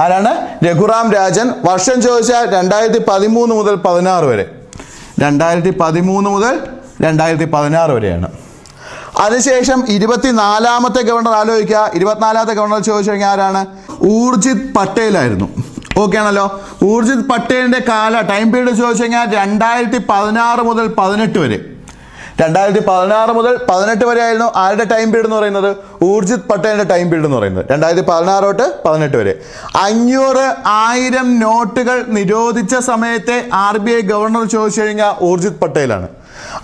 ആരാണ്? രഘുറാം രാജൻ. വർഷം ചോദിച്ചാൽ രണ്ടായിരത്തി പതിമൂന്ന് മുതൽ പതിനാറ് വരെ. രണ്ടായിരത്തി പതിമൂന്ന് മുതൽ രണ്ടായിരത്തി പതിനാറ് വരെയാണ്. അതിനുശേഷം ഇരുപത്തിനാലാമത്തെ ഗവർണർ ആലോചിക്കുക. ഇരുപത്തിനാലാമത്തെ ഗവർണർ ചോദിച്ചു കഴിഞ്ഞാൽ ആരാണ്? ഊർജിത് പട്ടേലായിരുന്നു ഓക്കെ ആണല്ലോ. ഊർജിത് പട്ടേലിന്റെ കാല ടൈം പീരീഡ് ചോദിച്ചു കഴിഞ്ഞാൽ രണ്ടായിരത്തി പതിനാറ് മുതൽ പതിനെട്ട് വരെ. രണ്ടായിരത്തി പതിനാറ് മുതൽ പതിനെട്ട് വരെ ആയിരുന്നു ആരുടെ ടൈം പീരീഡ് എന്ന് പറയുന്നത്? ഊർജിത് പട്ടേലിന്റെ ടൈം പീരീഡ് എന്ന് പറയുന്നത്. രണ്ടായിരത്തി പതിനാറ് തൊട്ട് പതിനെട്ട് വരെ. അഞ്ഞൂറ് ആയിരം നോട്ടുകൾ നിരോധിച്ച സമയത്തെ ആർ ബി ഐ ഗവർണർ ചോദിച്ചു കഴിഞ്ഞാൽ ഊർജിത് പട്ടേലാണ്.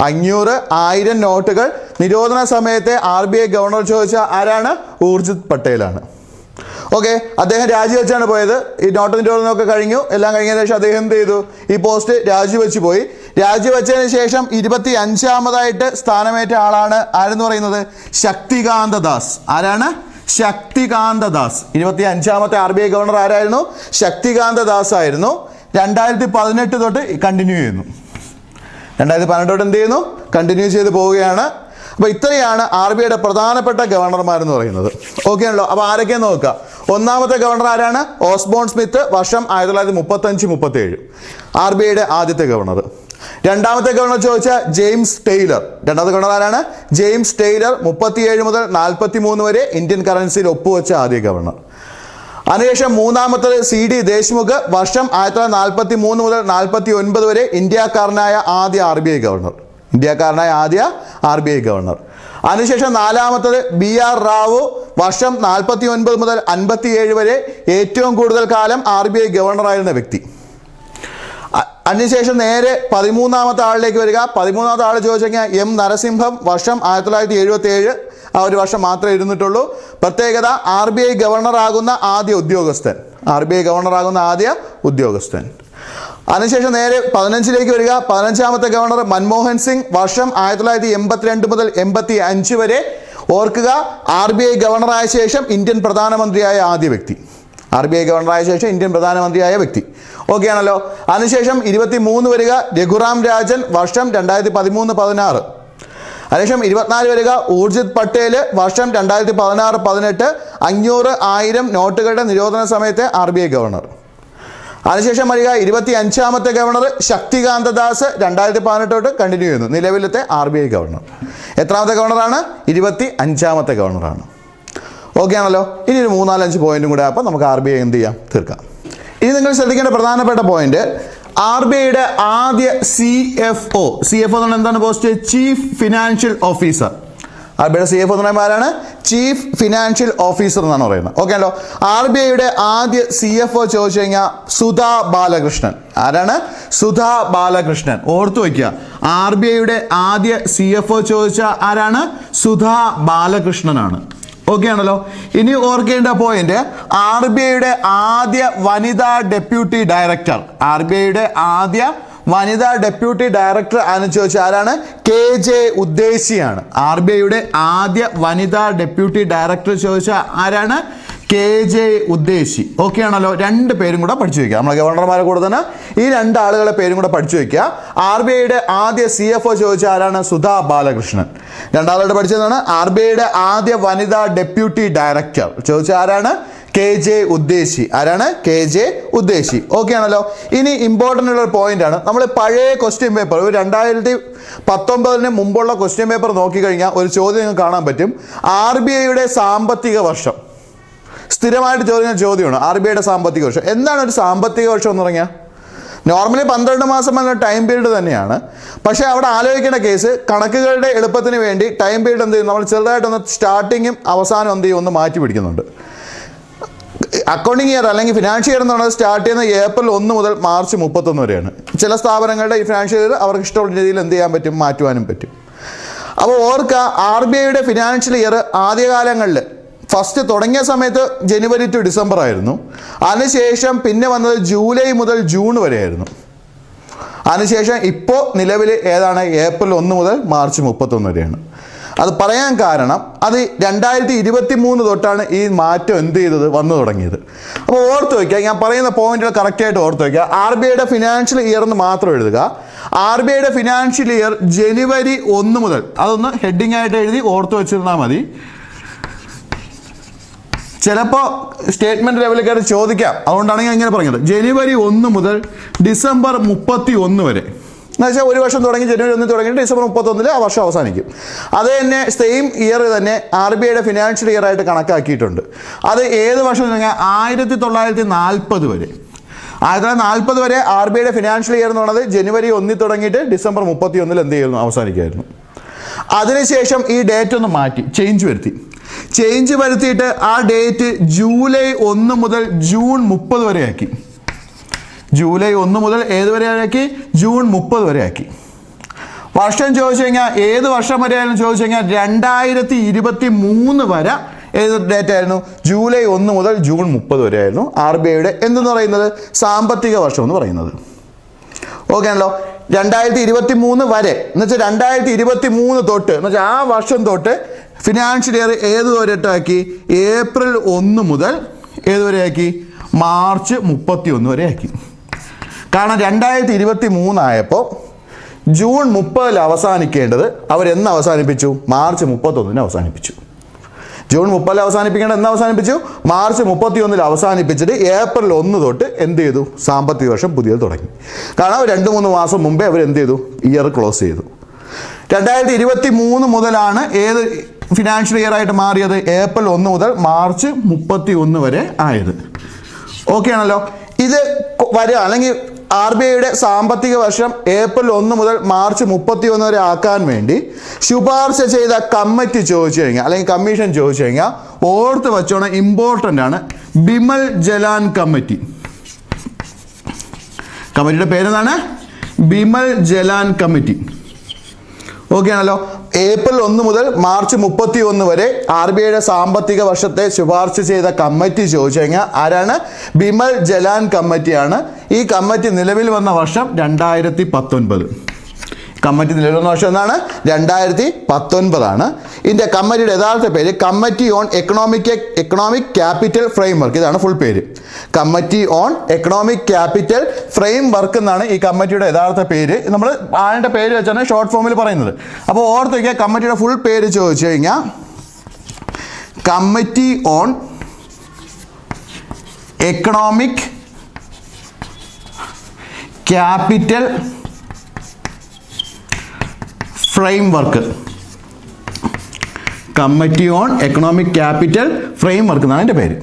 അഞ്ഞൂറ് ആയിരം നോട്ടുകൾ നിരോധന സമയത്തെ ആർ ബി ഐ ഗവർണർ ചോദിച്ച ആരാണ്? ഊർജിത് പട്ടേലാണ്. ഓക്കെ അദ്ദേഹം രാജിവെച്ചാണ് പോയത്. ഈ നോട്ട് നിരോധനമൊക്കെ കഴിഞ്ഞു. എല്ലാം കഴിഞ്ഞതിന് ശേഷം അദ്ദേഹം എന്ത് ചെയ്തു? ഈ പോസ്റ്റ് രാജിവെച്ച് പോയി. രാജിവെച്ചതിന് ശേഷം ഇരുപത്തി അഞ്ചാമതായിട്ട് സ്ഥാനമേറ്റ ആളാണ് ആരെന്ന് പറയുന്നത്? ശക്തികാന്ത ദാസ്. ആരാണ്? ശക്തികാന്ത ദാസ്. ഇരുപത്തി അഞ്ചാമത്തെ ആർ ബി ഐ ഗവർണർ ആരായിരുന്നു? ശക്തികാന്ത ദാസ് ആയിരുന്നു. രണ്ടായിരത്തി പതിനെട്ട് തൊട്ട് കണ്ടിന്യൂ ചെയ്യുന്നു. രണ്ടായിരത്തി പതിനെട്ട് തൊട്ട് എന്ത് ചെയ്യുന്നു? കണ്ടിന്യൂ ചെയ്ത് പോവുകയാണ്. അപ്പോൾ ഇത്രയാണ് ആർ ബി ഐയുടെ പ്രധാനപ്പെട്ട ഗവർണർമാരെന്ന് പറയുന്നത്. ഓക്കെ ആണല്ലോ? അപ്പോൾ ആരൊക്കെ നോക്കുക? ഒന്നാമത്തെ ഗവർണർ ആരാണ്? ഓസ്ബോൺ സ്മിത്ത് വർഷം ആയിരത്തി തൊള്ളായിരത്തി മുപ്പത്തഞ്ച് മുപ്പത്തേഴ്. ആർ ബി ഐയുടെ ആദ്യത്തെ ഗവർണർ. രണ്ടാമത്തെ ഗവർണർ ചോദിച്ച ജെയിംസ് ടെയ്ലർ. രണ്ടാമത്തെ ഗവർണർ ആരാണ്? ജെയിംസ് ടെയ്ലർ മുപ്പത്തിയേഴ് മുതൽ നാൽപ്പത്തി മൂന്ന് വരെ ഇന്ത്യൻ കറൻസിയിൽ ഒപ്പുവെച്ച ആദ്യ ഗവർണർ. അതിനുശേഷം മൂന്നാമത്തത് സി ഡി ദേശ്മുഖ്. വർഷം ആയിരത്തി തൊള്ളായിരത്തി നാൽപ്പത്തി മൂന്ന് മുതൽ നാൽപ്പത്തി ഒൻപത് വരെ ഇന്ത്യക്കാരനായ ആദ്യ ആർ ബി ഐ ഗവർണർ. ഇന്ത്യക്കാരനായ ആദ്യ ആർ ബി ഐ ഗവർണർ. അതിനുശേഷം നാലാമത്തത് ബി ആർ റാവു. വർഷം നാൽപ്പത്തി ഒൻപത് മുതൽ അൻപത്തി ഏഴ് വരെ ഏറ്റവും കൂടുതൽ കാലം ആർ ബി ഐ ഗവർണറായിരുന്ന വ്യക്തി. അതിനുശേഷം നേരെ പതിമൂന്നാമത്തെ ആളിലേക്ക് വരിക. പതിമൂന്നാമത്തെ ആൾ ചോദിച്ചു കഴിഞ്ഞാൽ എം നരസിംഹം വർഷം ആയിരത്തി തൊള്ളായിരത്തി എഴുപത്തി ഏഴ് ആ ഒരു വർഷം മാത്രമേ ഇരുന്നിട്ടുള്ളൂ. പ്രത്യേകത ആർ ബി ഐ ഗവർണറാകുന്ന ആദ്യ ഉദ്യോഗസ്ഥൻ. ആർ ബി ഐ ഗവർണറാകുന്ന ആദ്യ ഉദ്യോഗസ്ഥൻ. അതിനുശേഷം നേരെ പതിനഞ്ചിലേക്ക് വരിക. പതിനഞ്ചാമത്തെ ഗവർണർ മൻമോഹൻ സിംഗ് വർഷം ആയിരത്തി തൊള്ളായിരത്തി എൺപത്തിരണ്ട് മുതൽ എൺപത്തി അഞ്ച് വരെ ഓർക്കുക. ആർ ബി ഐ ഗവർണറായ ശേഷം ഇന്ത്യൻ പ്രധാനമന്ത്രിയായ ആദ്യ വ്യക്തി. ആർ ബി ഐ ഗവർണറായ ശേഷം ഇന്ത്യൻ പ്രധാനമന്ത്രിയായ വ്യക്തി. ഓക്കെ ആണല്ലോ. അതിനുശേഷം ഇരുപത്തി മൂന്ന് വരിക രഘുറാം രാജൻ വർഷം രണ്ടായിരത്തി പതിമൂന്ന് പതിനാറ്. അതിനുശേഷം ഇരുപത്തിനാല് വരിക ഊർജിത് പട്ടേൽ വർഷം രണ്ടായിരത്തി പതിനാറ് പതിനെട്ട്. അഞ്ഞൂറ് ആയിരം നോട്ടുകളുടെ നിരോധന സമയത്തെ ആർ ബി ഐ ഗവർണർ. അതിനുശേഷം വരിക ഇരുപത്തി അഞ്ചാമത്തെ ഗവർണർ ശക്തികാന്ത ദാസ് രണ്ടായിരത്തി പതിനെട്ട് തൊട്ട് കണ്ടിന്യൂ ചെയ്യുന്നു. നിലവിലത്തെ ആർ ബി ഐ ഗവർണർ. എത്രാമത്തെ ഗവർണറാണ്? ഇരുപത്തി അഞ്ചാമത്തെ ഗവർണറാണ്. ഓക്കെ ആണല്ലോ. ഇനി ഒരു മൂന്നാലഞ്ച് പോയിന്റും കൂടെ അപ്പോൾ നമുക്ക് ആർ ബി ഐ എന്ത് ചെയ്യാം? തീർക്കാം. ഇനി നിങ്ങൾ ശ്രദ്ധിക്കേണ്ട പ്രധാനപ്പെട്ട പോയിന്റ് ആർ ബി ഐയുടെ ആദ്യ C F O C F O എന്ന് പറഞ്ഞാൽ എന്താണ് post chief financial officer R B ഐയുടെ സി എഫ് ഒ എന്ന് പറയുമ്പോൾ ചീഫ് ഫിനാൻഷ്യൽ ഓഫീസർ എന്നാണ് പറയുന്നത്. ഓക്കെ ആണല്ലോ. ആർ ബി ഐയുടെ ആദ്യ സി എഫ് ഒ ചോദിച്ചു കഴിഞ്ഞാൽ സുധാ ബാലകൃഷ്ണൻ. ആരാണ്? സുധാ ബാലകൃഷ്ണൻ. ഓർത്തു വയ്ക്കുക ആർ ബി ഐയുടെ ആദ്യ സി എഫ് ഒ ചോദിച്ച ആരാണ്? സുധാ ബാലകൃഷ്ണനാണ്. ഓക്കെ ആണല്ലോ. ഇനി ഓർക്കേണ്ട പോയിന്റ് ആർ ബി ഐയുടെ ആദ്യ വനിതാ ഡെപ്യൂട്ടി ഡയറക്ടർ. ആർ ബി ഐയുടെ ആദ്യ വനിതാ ഡെപ്യൂട്ടി ഡയറക്ടർ ആണെന്ന് ചോദിച്ചാൽ ആരാണ്? കെ ജെ ഉദ്ദേശിയാണ്. ആർ ബി ഐയുടെ ആദ്യ വനിതാ ഡെപ്യൂട്ടി ഡയറക്ടർ ചോദിച്ചാൽ ആരാണ്? കെ ജെ ഉദ്ദേശി ഓക്കെ ആണല്ലോ? രണ്ട് പേരും കൂടെ പഠിച്ചു വയ്ക്കുക. നമ്മളെ ഗവർണർമാരെ കൂടെ തന്നെ ഈ രണ്ട് ആളുകളെ പേരും കൂടെ പഠിച്ചു വയ്ക്കുക. ആർ ബി ഐയുടെ ആദ്യ സി എഫ് ഒ ചോദിച്ച ആരാണ്? സുധാ ബാലകൃഷ്ണൻ. രണ്ടാളുടെ പഠിച്ചതാണ് ആർ ബി ഐയുടെ ആദ്യ വനിതാ ഡെപ്യൂട്ടി ഡയറക്ടർ. ചോദിച്ച ആരാണ്? കെ ജെ ഉദ്ദേശി ആരാണ്? കെ ജെ ഉദ്ദേശി ഓക്കെ ആണല്ലോ? ഇനി ഇമ്പോർട്ടന്റ് ഉള്ള പോയിന്റ് ആണ്. നമ്മൾ പഴയ ക്വസ്റ്റ്യൻ പേപ്പർ ഒരു രണ്ടായിരത്തി പത്തൊമ്പതിന് മുമ്പുള്ള ക്വസ്റ്റ്യൻ പേപ്പർ നോക്കിക്കഴിഞ്ഞാൽ ഒരു ചോദ്യം നിങ്ങൾക്ക് കാണാൻ പറ്റും. ആർ ബി ഐയുടെ സാമ്പത്തിക വർഷം. സ്ഥിരമായിട്ട് ചോദിക്കുന്ന ചോദ്യമാണ് ആർ ബി ഐയുടെ സാമ്പത്തിക വർഷം. എന്താണ് ഒരു സാമ്പത്തിക വർഷം എന്ന് പറഞ്ഞാൽ നോർമലി പന്ത്രണ്ട് മാസം എന്ന ടൈം പീരീഡ് തന്നെയാണ്. പക്ഷേ അവിടെ ആലോചിക്കേണ്ട കേസ് കണക്കുകളുടെ എളുപ്പത്തിന് വേണ്ടി ടൈം പീരീഡ് എന്ത് ചെയ്യും? നമ്മൾ ചെറുതായിട്ടൊന്ന് സ്റ്റാർട്ടിങ്ങും അവസാനം എന്ത് ചെയ്യും? ഒന്ന് മാറ്റി പിടിക്കുന്നുണ്ട്. അക്കൗണ്ടിങ് ഇയർ അല്ലെങ്കിൽ ഫിനാൻഷ്യൽ ഇയർ എന്ന് പറയുന്നത് സ്റ്റാർട്ട് ചെയ്യുന്ന ഏപ്രിൽ ഒന്ന് മുതൽ മാർച്ച് മുപ്പത്തൊന്ന് വരെയാണ്. ചില സ്ഥാപനങ്ങളുടെ ഈ ഫിനാൻഷ്യൽ ഇയർ അവർക്ക് ഇഷ്ടമുള്ള രീതിയിൽ എന്ത് ചെയ്യാൻ പറ്റും? മാറ്റുവാനും പറ്റും. അപ്പോൾ ഓർക്കുക ആർ ബി ഐയുടെ ഫിനാൻഷ്യൽ ഇയർ ആദ്യകാലങ്ങളിൽ ഫസ്റ്റ് തുടങ്ങിയ സമയത്ത് ജനുവരി ടു ഡിസംബർ ആയിരുന്നു. അതിനുശേഷം പിന്നെ വന്നത് ജൂലൈ മുതൽ ജൂൺ വരെയായിരുന്നു. അതിനുശേഷം ഇപ്പോൾ നിലവിൽ ഏതാണ്? ഏപ്രിൽ ഒന്ന് മുതൽ മാർച്ച് മുപ്പത്തൊന്ന് വരെയാണ്. അത് പറയാൻ കാരണം അത് രണ്ടായിരത്തി ഇരുപത്തി മൂന്ന് തൊട്ടാണ് ഈ മാറ്റം എന്ത് ചെയ്തത്? വന്നു തുടങ്ങിയത്. അപ്പോൾ ഓർത്ത് വയ്ക്കുക ഞാൻ പറയുന്ന പോയിന്റുകൾ കറക്റ്റായിട്ട് ഓർത്ത് വയ്ക്കുക. ആർ ബി ഐയുടെ ഫിനാൻഷ്യൽ ഇയർ എന്ന് മാത്രം എഴുതുക. ആർ ബി ഐയുടെ ഫിനാൻഷ്യൽ ഇയർ ജനുവരി ഒന്ന് മുതൽ അതൊന്ന് ഹെഡിങ് ആയിട്ട് എഴുതി ഓർത്ത് വെച്ചിരുന്നാൽ മതി. ചിലപ്പോൾ സ്റ്റേറ്റ്മെന്റ് ലെവലിൽ ചോദിക്കാം. അതുകൊണ്ടാണ് ഞാൻ ഇങ്ങനെ പറഞ്ഞത്. ജനുവരി ഒന്ന് മുതൽ ഡിസംബർ മുപ്പത്തി ഒന്ന് വരെ. എന്ന് വെച്ചാൽ ഒരു വർഷം തുടങ്ങി ജനുവരി ഒന്ന് തുടങ്ങി ഡിസംബർ മുപ്പത്തൊന്നിൽ ആ വർഷം അവസാനിക്കും. അത് തന്നെ സെയിം ഇയർ തന്നെ ആർ ബി ഐയുടെ ഫിനാൻഷ്യൽ ഇയർ ആയിട്ട് കണക്കാക്കിയിട്ടുണ്ട്. അത് ഏത് വർഷം എന്ന് പറഞ്ഞാൽ ആയിരത്തി തൊള്ളായിരത്തി നാൽപ്പത് വരെ. ആയിരത്തി തൊള്ളായിരത്തി നാൽപ്പത് വരെ ആർ ബി ഐയുടെ ഫിനാൻഷ്യൽ ഇയർ എന്ന് പറയുന്നത് ജനുവരി ഒന്നിൽ തുടങ്ങിയിട്ട് ഡിസംബർ മുപ്പത്തി ഒന്നിൽ എന്ത് ചെയ്യുന്നു? അവസാനിക്കുമായിരുന്നു അതിനുശേഷം ഈ ഡേറ്റ് ഒന്ന് മാറ്റി ചേഞ്ച് വരുത്തി. ചേഞ്ച് വരുത്തിയിട്ട് ആ ഡേറ്റ് ജൂലൈ ഒന്ന് മുതൽ ജൂൺ മുപ്പത് വരെ ആക്കി. ജൂലൈ ഒന്ന് മുതൽ ഏത് വരെ ആക്കി? ജൂൺ മുപ്പത് വരെ ആക്കി. വർഷം ചോദിച്ചു കഴിഞ്ഞാൽ ഏത് വർഷം വരെ ആയാലും ചോദിച്ചു കഴിഞ്ഞാൽ? രണ്ടായിരത്തി ഇരുപത്തി മൂന്ന് വരെ ഏത് ഡേറ്റ് ആയിരുന്നു? ജൂലൈ ഒന്ന് മുതൽ ജൂൺ മുപ്പത് വരെ ആയിരുന്നു ആർ ബി ഐയുടെ എന്തെന്ന് പറയുന്നത്. സാമ്പത്തിക വർഷം എന്ന് പറയുന്നത്. ഓക്കെ ആണല്ലോ. രണ്ടായിരത്തി ഇരുപത്തി മൂന്ന് വരെ. എന്ന് വെച്ചാൽ രണ്ടായിരത്തി ഇരുപത്തി മൂന്ന് തൊട്ട് എന്ന് വെച്ചാൽ ആ വർഷം തൊട്ട് ഫിനാൻഷ്യൽ ഇയർ ഏത് വരെയാക്കി ഏപ്രിൽ ഒന്ന് മുതൽ ഏത് വരെ ആക്കി? മാർച്ച് മുപ്പത്തി ഒന്ന് ആക്കി. കാരണം രണ്ടായിരത്തി ഇരുപത്തി മൂന്നായപ്പോൾ ജൂൺ മുപ്പതിൽ അവസാനിക്കേണ്ടത് അവരെന്ന് അവസാനിപ്പിച്ചു? മാർച്ച് മുപ്പത്തൊന്നിന് അവസാനിപ്പിച്ചു. ജൂൺ മുപ്പതിൽ അവസാനിപ്പിക്കേണ്ടത് എന്ന് അവസാനിപ്പിച്ചു? മാർച്ച് മുപ്പത്തി ഒന്നിൽ അവസാനിപ്പിച്ചിട്ട് ഏപ്രിൽ ഒന്ന് തൊട്ട് എന്ത് ചെയ്തു? സാമ്പത്തിക വർഷം പുതിയത് തുടങ്ങി. കാരണം രണ്ട് മൂന്ന് മാസം മുമ്പേ അവർ എന്ത് ചെയ്തു? ഇയർ ക്ലോസ് ചെയ്തു. രണ്ടായിരത്തി ഇരുപത്തി മൂന്ന് മുതലാണ് ഏത് ഫിനാൻഷ്യൽ ഇയർ ആയിട്ട് മാറിയത് ഏപ്രിൽ ഒന്ന് മുതൽ മാർച്ച് മുപ്പത്തി ഒന്ന് വരെ ആയത്. ഓക്കെ ആണല്ലോ. ഇത് വരിക. അല്ലെങ്കിൽ ആർ ബി ഐയുടെ സാമ്പത്തിക വർഷം ഏപ്രിൽ ഒന്ന് മുതൽ മാർച്ച് മുപ്പത്തി ഒന്ന് വരെ ആക്കാൻ വേണ്ടി ശുപാർശ ചെയ്ത കമ്മിറ്റി ചോദിച്ചു കഴിഞ്ഞാൽ അല്ലെങ്കിൽ കമ്മീഷൻ ചോദിച്ചു കഴിഞ്ഞാൽ ഓർത്ത് വെച്ചോണം ഇമ്പോർട്ടന്റ് ആണ്. ബിമൽ ജലാൻ കമ്മിറ്റി. കമ്മിറ്റിയുടെ പേരെന്താണ്? ബിമൽ ജലാൻ കമ്മിറ്റി. ഓക്കെ ആണല്ലോ ഏപ്രിൽ ഒന്ന് മുതൽ മാർച്ച് മുപ്പത്തി ഒന്ന് വരെ ആർ ബി ഐയുടെ സാമ്പത്തിക വർഷത്തെ ശുപാർശ ചെയ്ത കമ്മിറ്റി ചോദിച്ചു കഴിഞ്ഞാൽ ആരാണ്? ബിമൽ ജലാൻ കമ്മിറ്റിയാണ്. ഈ കമ്മിറ്റി നിലവിൽ വന്ന വർഷം രണ്ടായിരത്തി പത്തൊൻപത്. കമ്മിറ്റി നിലവിൽ വർഷം എന്നാണ്? രണ്ടായിരത്തി പത്തൊൻപതാണ് ഇതിന്റെ കമ്മിറ്റിയുടെ യഥാർത്ഥ പേര് committee on economic economic capital framework ഇതാണ് ഫുൾ പേര്. Committee on economic capital framework എന്നാണ് ഈ കമ്മിറ്റിയുടെ യഥാർത്ഥ പേര്. നമ്മൾ ആളുടെ പേര് വെച്ചാണ് ഷോർട്ട് ഫോമിൽ പറയുന്നത്. അപ്പോൾ ഓർത്ത് വയ്ക്കുക കമ്മിറ്റിയുടെ ഫുൾ പേര് ചോദിച്ചു കഴിഞ്ഞാൽ committee on economic capital framework committee on economic capital framework എന്നാണ് എന്റെ പേര്.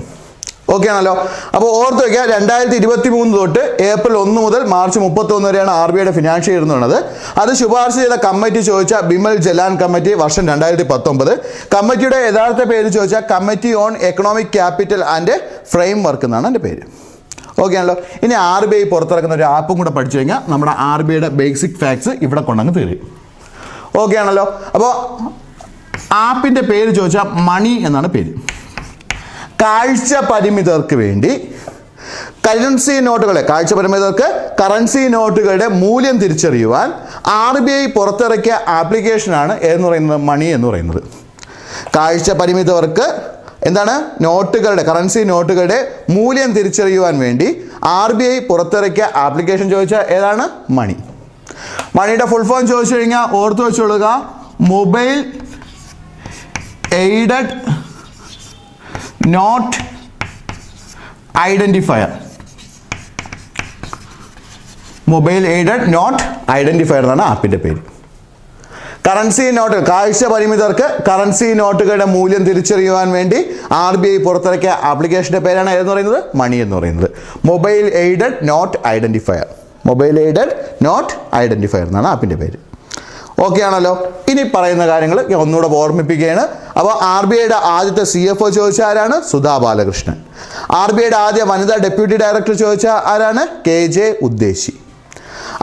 ഓക്കെ ആണല്ലോ. അപ്പോൾ ഓർത്ത് വയ്ക്കുക രണ്ടായിരത്തി ഇരുപത്തി മൂന്ന് തൊട്ട് ഏപ്രിൽ ഒന്ന് മുതൽ മാർച്ച് മുപ്പത്തി ഒന്ന് വരെയാണ് ആർ ബി ഐയുടെ ഫിനാൻഷ്യൽ പറയുന്നത്. അത് ശുപാർശ ചെയ്ത കമ്മിറ്റി ചോദിച്ച ബിമൽ ജലാൻ കമ്മിറ്റി വർഷം രണ്ടായിരത്തി പത്തൊമ്പത് കമ്മിറ്റിയുടെ യഥാർത്ഥ പേര് ചോദിച്ചാൽ committee on economic capital and framework എന്നാണ് എന്റെ പേര്. ഓക്കെ ആണല്ലോ. ഇനി ആർ ബി ഐ പുറത്തിറക്കുന്ന ഒരു ആപ്പും കൂടെ പഠിച്ചു കഴിഞ്ഞാൽ നമ്മുടെ ആർ ബി ഐയുടെ ബേസിക് ഫാക്ട്സ് ഇവിടെ കൊണ്ടങ്ങ് തീരും. ഓക്കെ ആണല്ലോ. അപ്പോൾ ആപ്പിന്റെ പേര് ചോദിച്ചാൽ മണി എന്നാണ് പേര്. കാഴ്ച പരിമിതർക്ക് വേണ്ടി കറൻസി നോട്ടുകളെ കാഴ്ച പരിമിതർക്ക് കറൻസി നോട്ടുകളുടെ മൂല്യം തിരിച്ചറിയുവാൻ ആർ ബി ഐ പുറത്തിറക്കിയ ആപ്ലിക്കേഷനാണ് എന്ന് പറയുന്നത് മണി എന്ന് പറയുന്നത്. കാഴ്ച പരിമിതവർക്ക് എന്താണ്? നോട്ടുകളുടെ കറൻസി നോട്ടുകളുടെ മൂല്യം തിരിച്ചറിയുവാൻ വേണ്ടി ആർ ബി ഐ പുറത്തിറക്കിയ ആപ്ലിക്കേഷൻ ചോദിച്ചാൽ ഏതാണ്? മണി. മണിയുടെ ഫുൾ ഫോം ചോദിച്ചു കഴിഞ്ഞാൽ ഓർത്ത് വെച്ചോളുക mobile aided note identifier mobile aided note identifier എന്നാണ് ആപ്പിന്റെ പേര്. കറൻസി നോട്ട് കാഴ്ച പരിമിതർക്ക് കറൻസി നോട്ടുകളുടെ മൂല്യം തിരിച്ചറിയുവാൻ വേണ്ടി ആർ ബി ഐ പുറത്തിറക്കിയ ആപ്ലിക്കേഷന്റെ പേരാണ് ഏതെന്ന് പറയുന്നത്? മണി എന്ന് പറയുന്നത്. Mobile aided note identifier mobile aided note identifier എന്നാണ് ആപ്പിന്റെ പേര്. ഓക്കെ ആണല്ലോ. ഇനി പറയുന്ന കാര്യങ്ങൾ ഒന്നുകൂടെ ഓർമ്മിപ്പിക്കുകയാണ്. അപ്പോൾ ആർ ബി ഐയുടെ ആദ്യത്തെ സി എഫ് ഒ ചോദിച്ച ആരാണ്? സുധാ ബാലകൃഷ്ണൻ. ആർ ബി ഐയുടെ ആദ്യ വനിതാ ഡെപ്യൂട്ടി ഡയറക്ടർ ചോദിച്ച ആരാണ്? K J Udeshi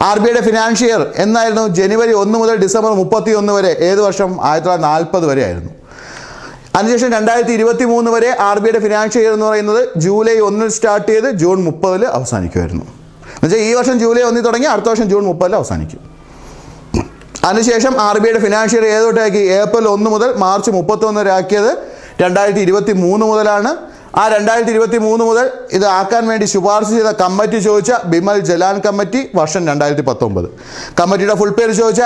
R B ഐയുടെ ഫിനാൻഷ്യൽ എന്നായിരുന്നു ജനുവരി ഒന്ന് മുതൽ ഡിസംബർ മുപ്പത്തി ഒന്ന് വരെ. ഏത് വർഷം? ആയിരത്തി തൊള്ളായിരത്തി നാൽപ്പത് വരെ ആയിരുന്നു. അതിനുശേഷം രണ്ടായിരത്തി ഇരുപത്തി മൂന്ന് വരെ ആർ ബി ഐയുടെ ഫിനാൻഷ്യൽ എന്ന് പറയുന്നത് ജൂലൈ ഒന്നിൽ സ്റ്റാർട്ട് ചെയ്ത് ജൂൺ മുപ്പതിൽ അവസാനിക്കുമായിരുന്നു. എന്നുവെച്ചാൽ ഈ വർഷം ജൂലൈ ഒന്നിൽ തുടങ്ങി അടുത്ത വർഷം ജൂൺ മുപ്പതിൽ അവസാനിക്കും. അതിനുശേഷം ആർ ബി ഐയുടെ ഫിനാൻഷ്യൽ ഏതോട്ടാക്കി ഏപ്രിൽ ഒന്ന് മുതൽ മാർച്ച് മുപ്പത്തൊന്ന് വരെ ആക്കിയത് രണ്ടായിരത്തി ഇരുപത്തി മൂന്ന് മുതലാണ്. ആ രണ്ടായിരത്തി ഇരുപത്തി മൂന്ന് മുതൽ ഇത് ആക്കാൻ വേണ്ടി ശുപാർശ ചെയ്ത കമ്മിറ്റി ചോദിച്ച ബിമൽ ജലാൻ കമ്മിറ്റി വർഷം രണ്ടായിരത്തി പത്തൊമ്പത് കമ്മിറ്റിയുടെ ഫുൾ പേര് ചോദിച്ച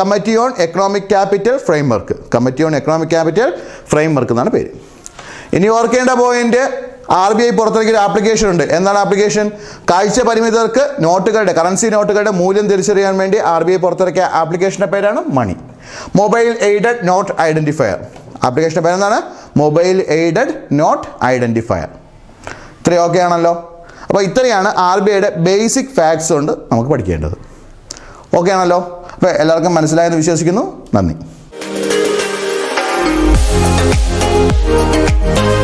committee on economic capital framework committee on economic capital framework എന്നാണ് പേര്. ഇനി ഓർക്കേണ്ട പോയിന്റ് ആർ ബി ഐ പുറത്തിറക്കിയ ആപ്ലിക്കേഷൻ ഉണ്ട്. എന്താണ് ആപ്ലിക്കേഷൻ കാഴ്ച പരിമിതർക്ക് നോട്ടുകളുടെ കറൻസി നോട്ടുകളുടെ മൂല്യം തിരിച്ചറിയാൻ വേണ്ടി ആർ ബി ഐ പുറത്തിറക്കിയ ആപ്ലിക്കേഷന്റെ പേരാണ് MANI mobile aided note identifier ആപ്ലിക്കേഷന്റെ പേരെന്താണ്? മൊബൈൽ എയ്ഡഡ് നോട്ട് ഐഡന്റിഫയർ ഇത്രയും ഓക്കെ ആണല്ലോ. അപ്പോൾ ഇത്രയാണ് ആർ ബി ഐയുടെ ബേസിക് ഫാക്ട്സ് കൊണ്ട് നമുക്ക് പഠിക്കേണ്ടത്. ഓക്കെ ആണല്ലോ. അപ്പോൾ എല്ലാവർക്കും മനസ്സിലായെന്ന് വിശ്വസിക്കുന്നു. നന്ദി. Thank you.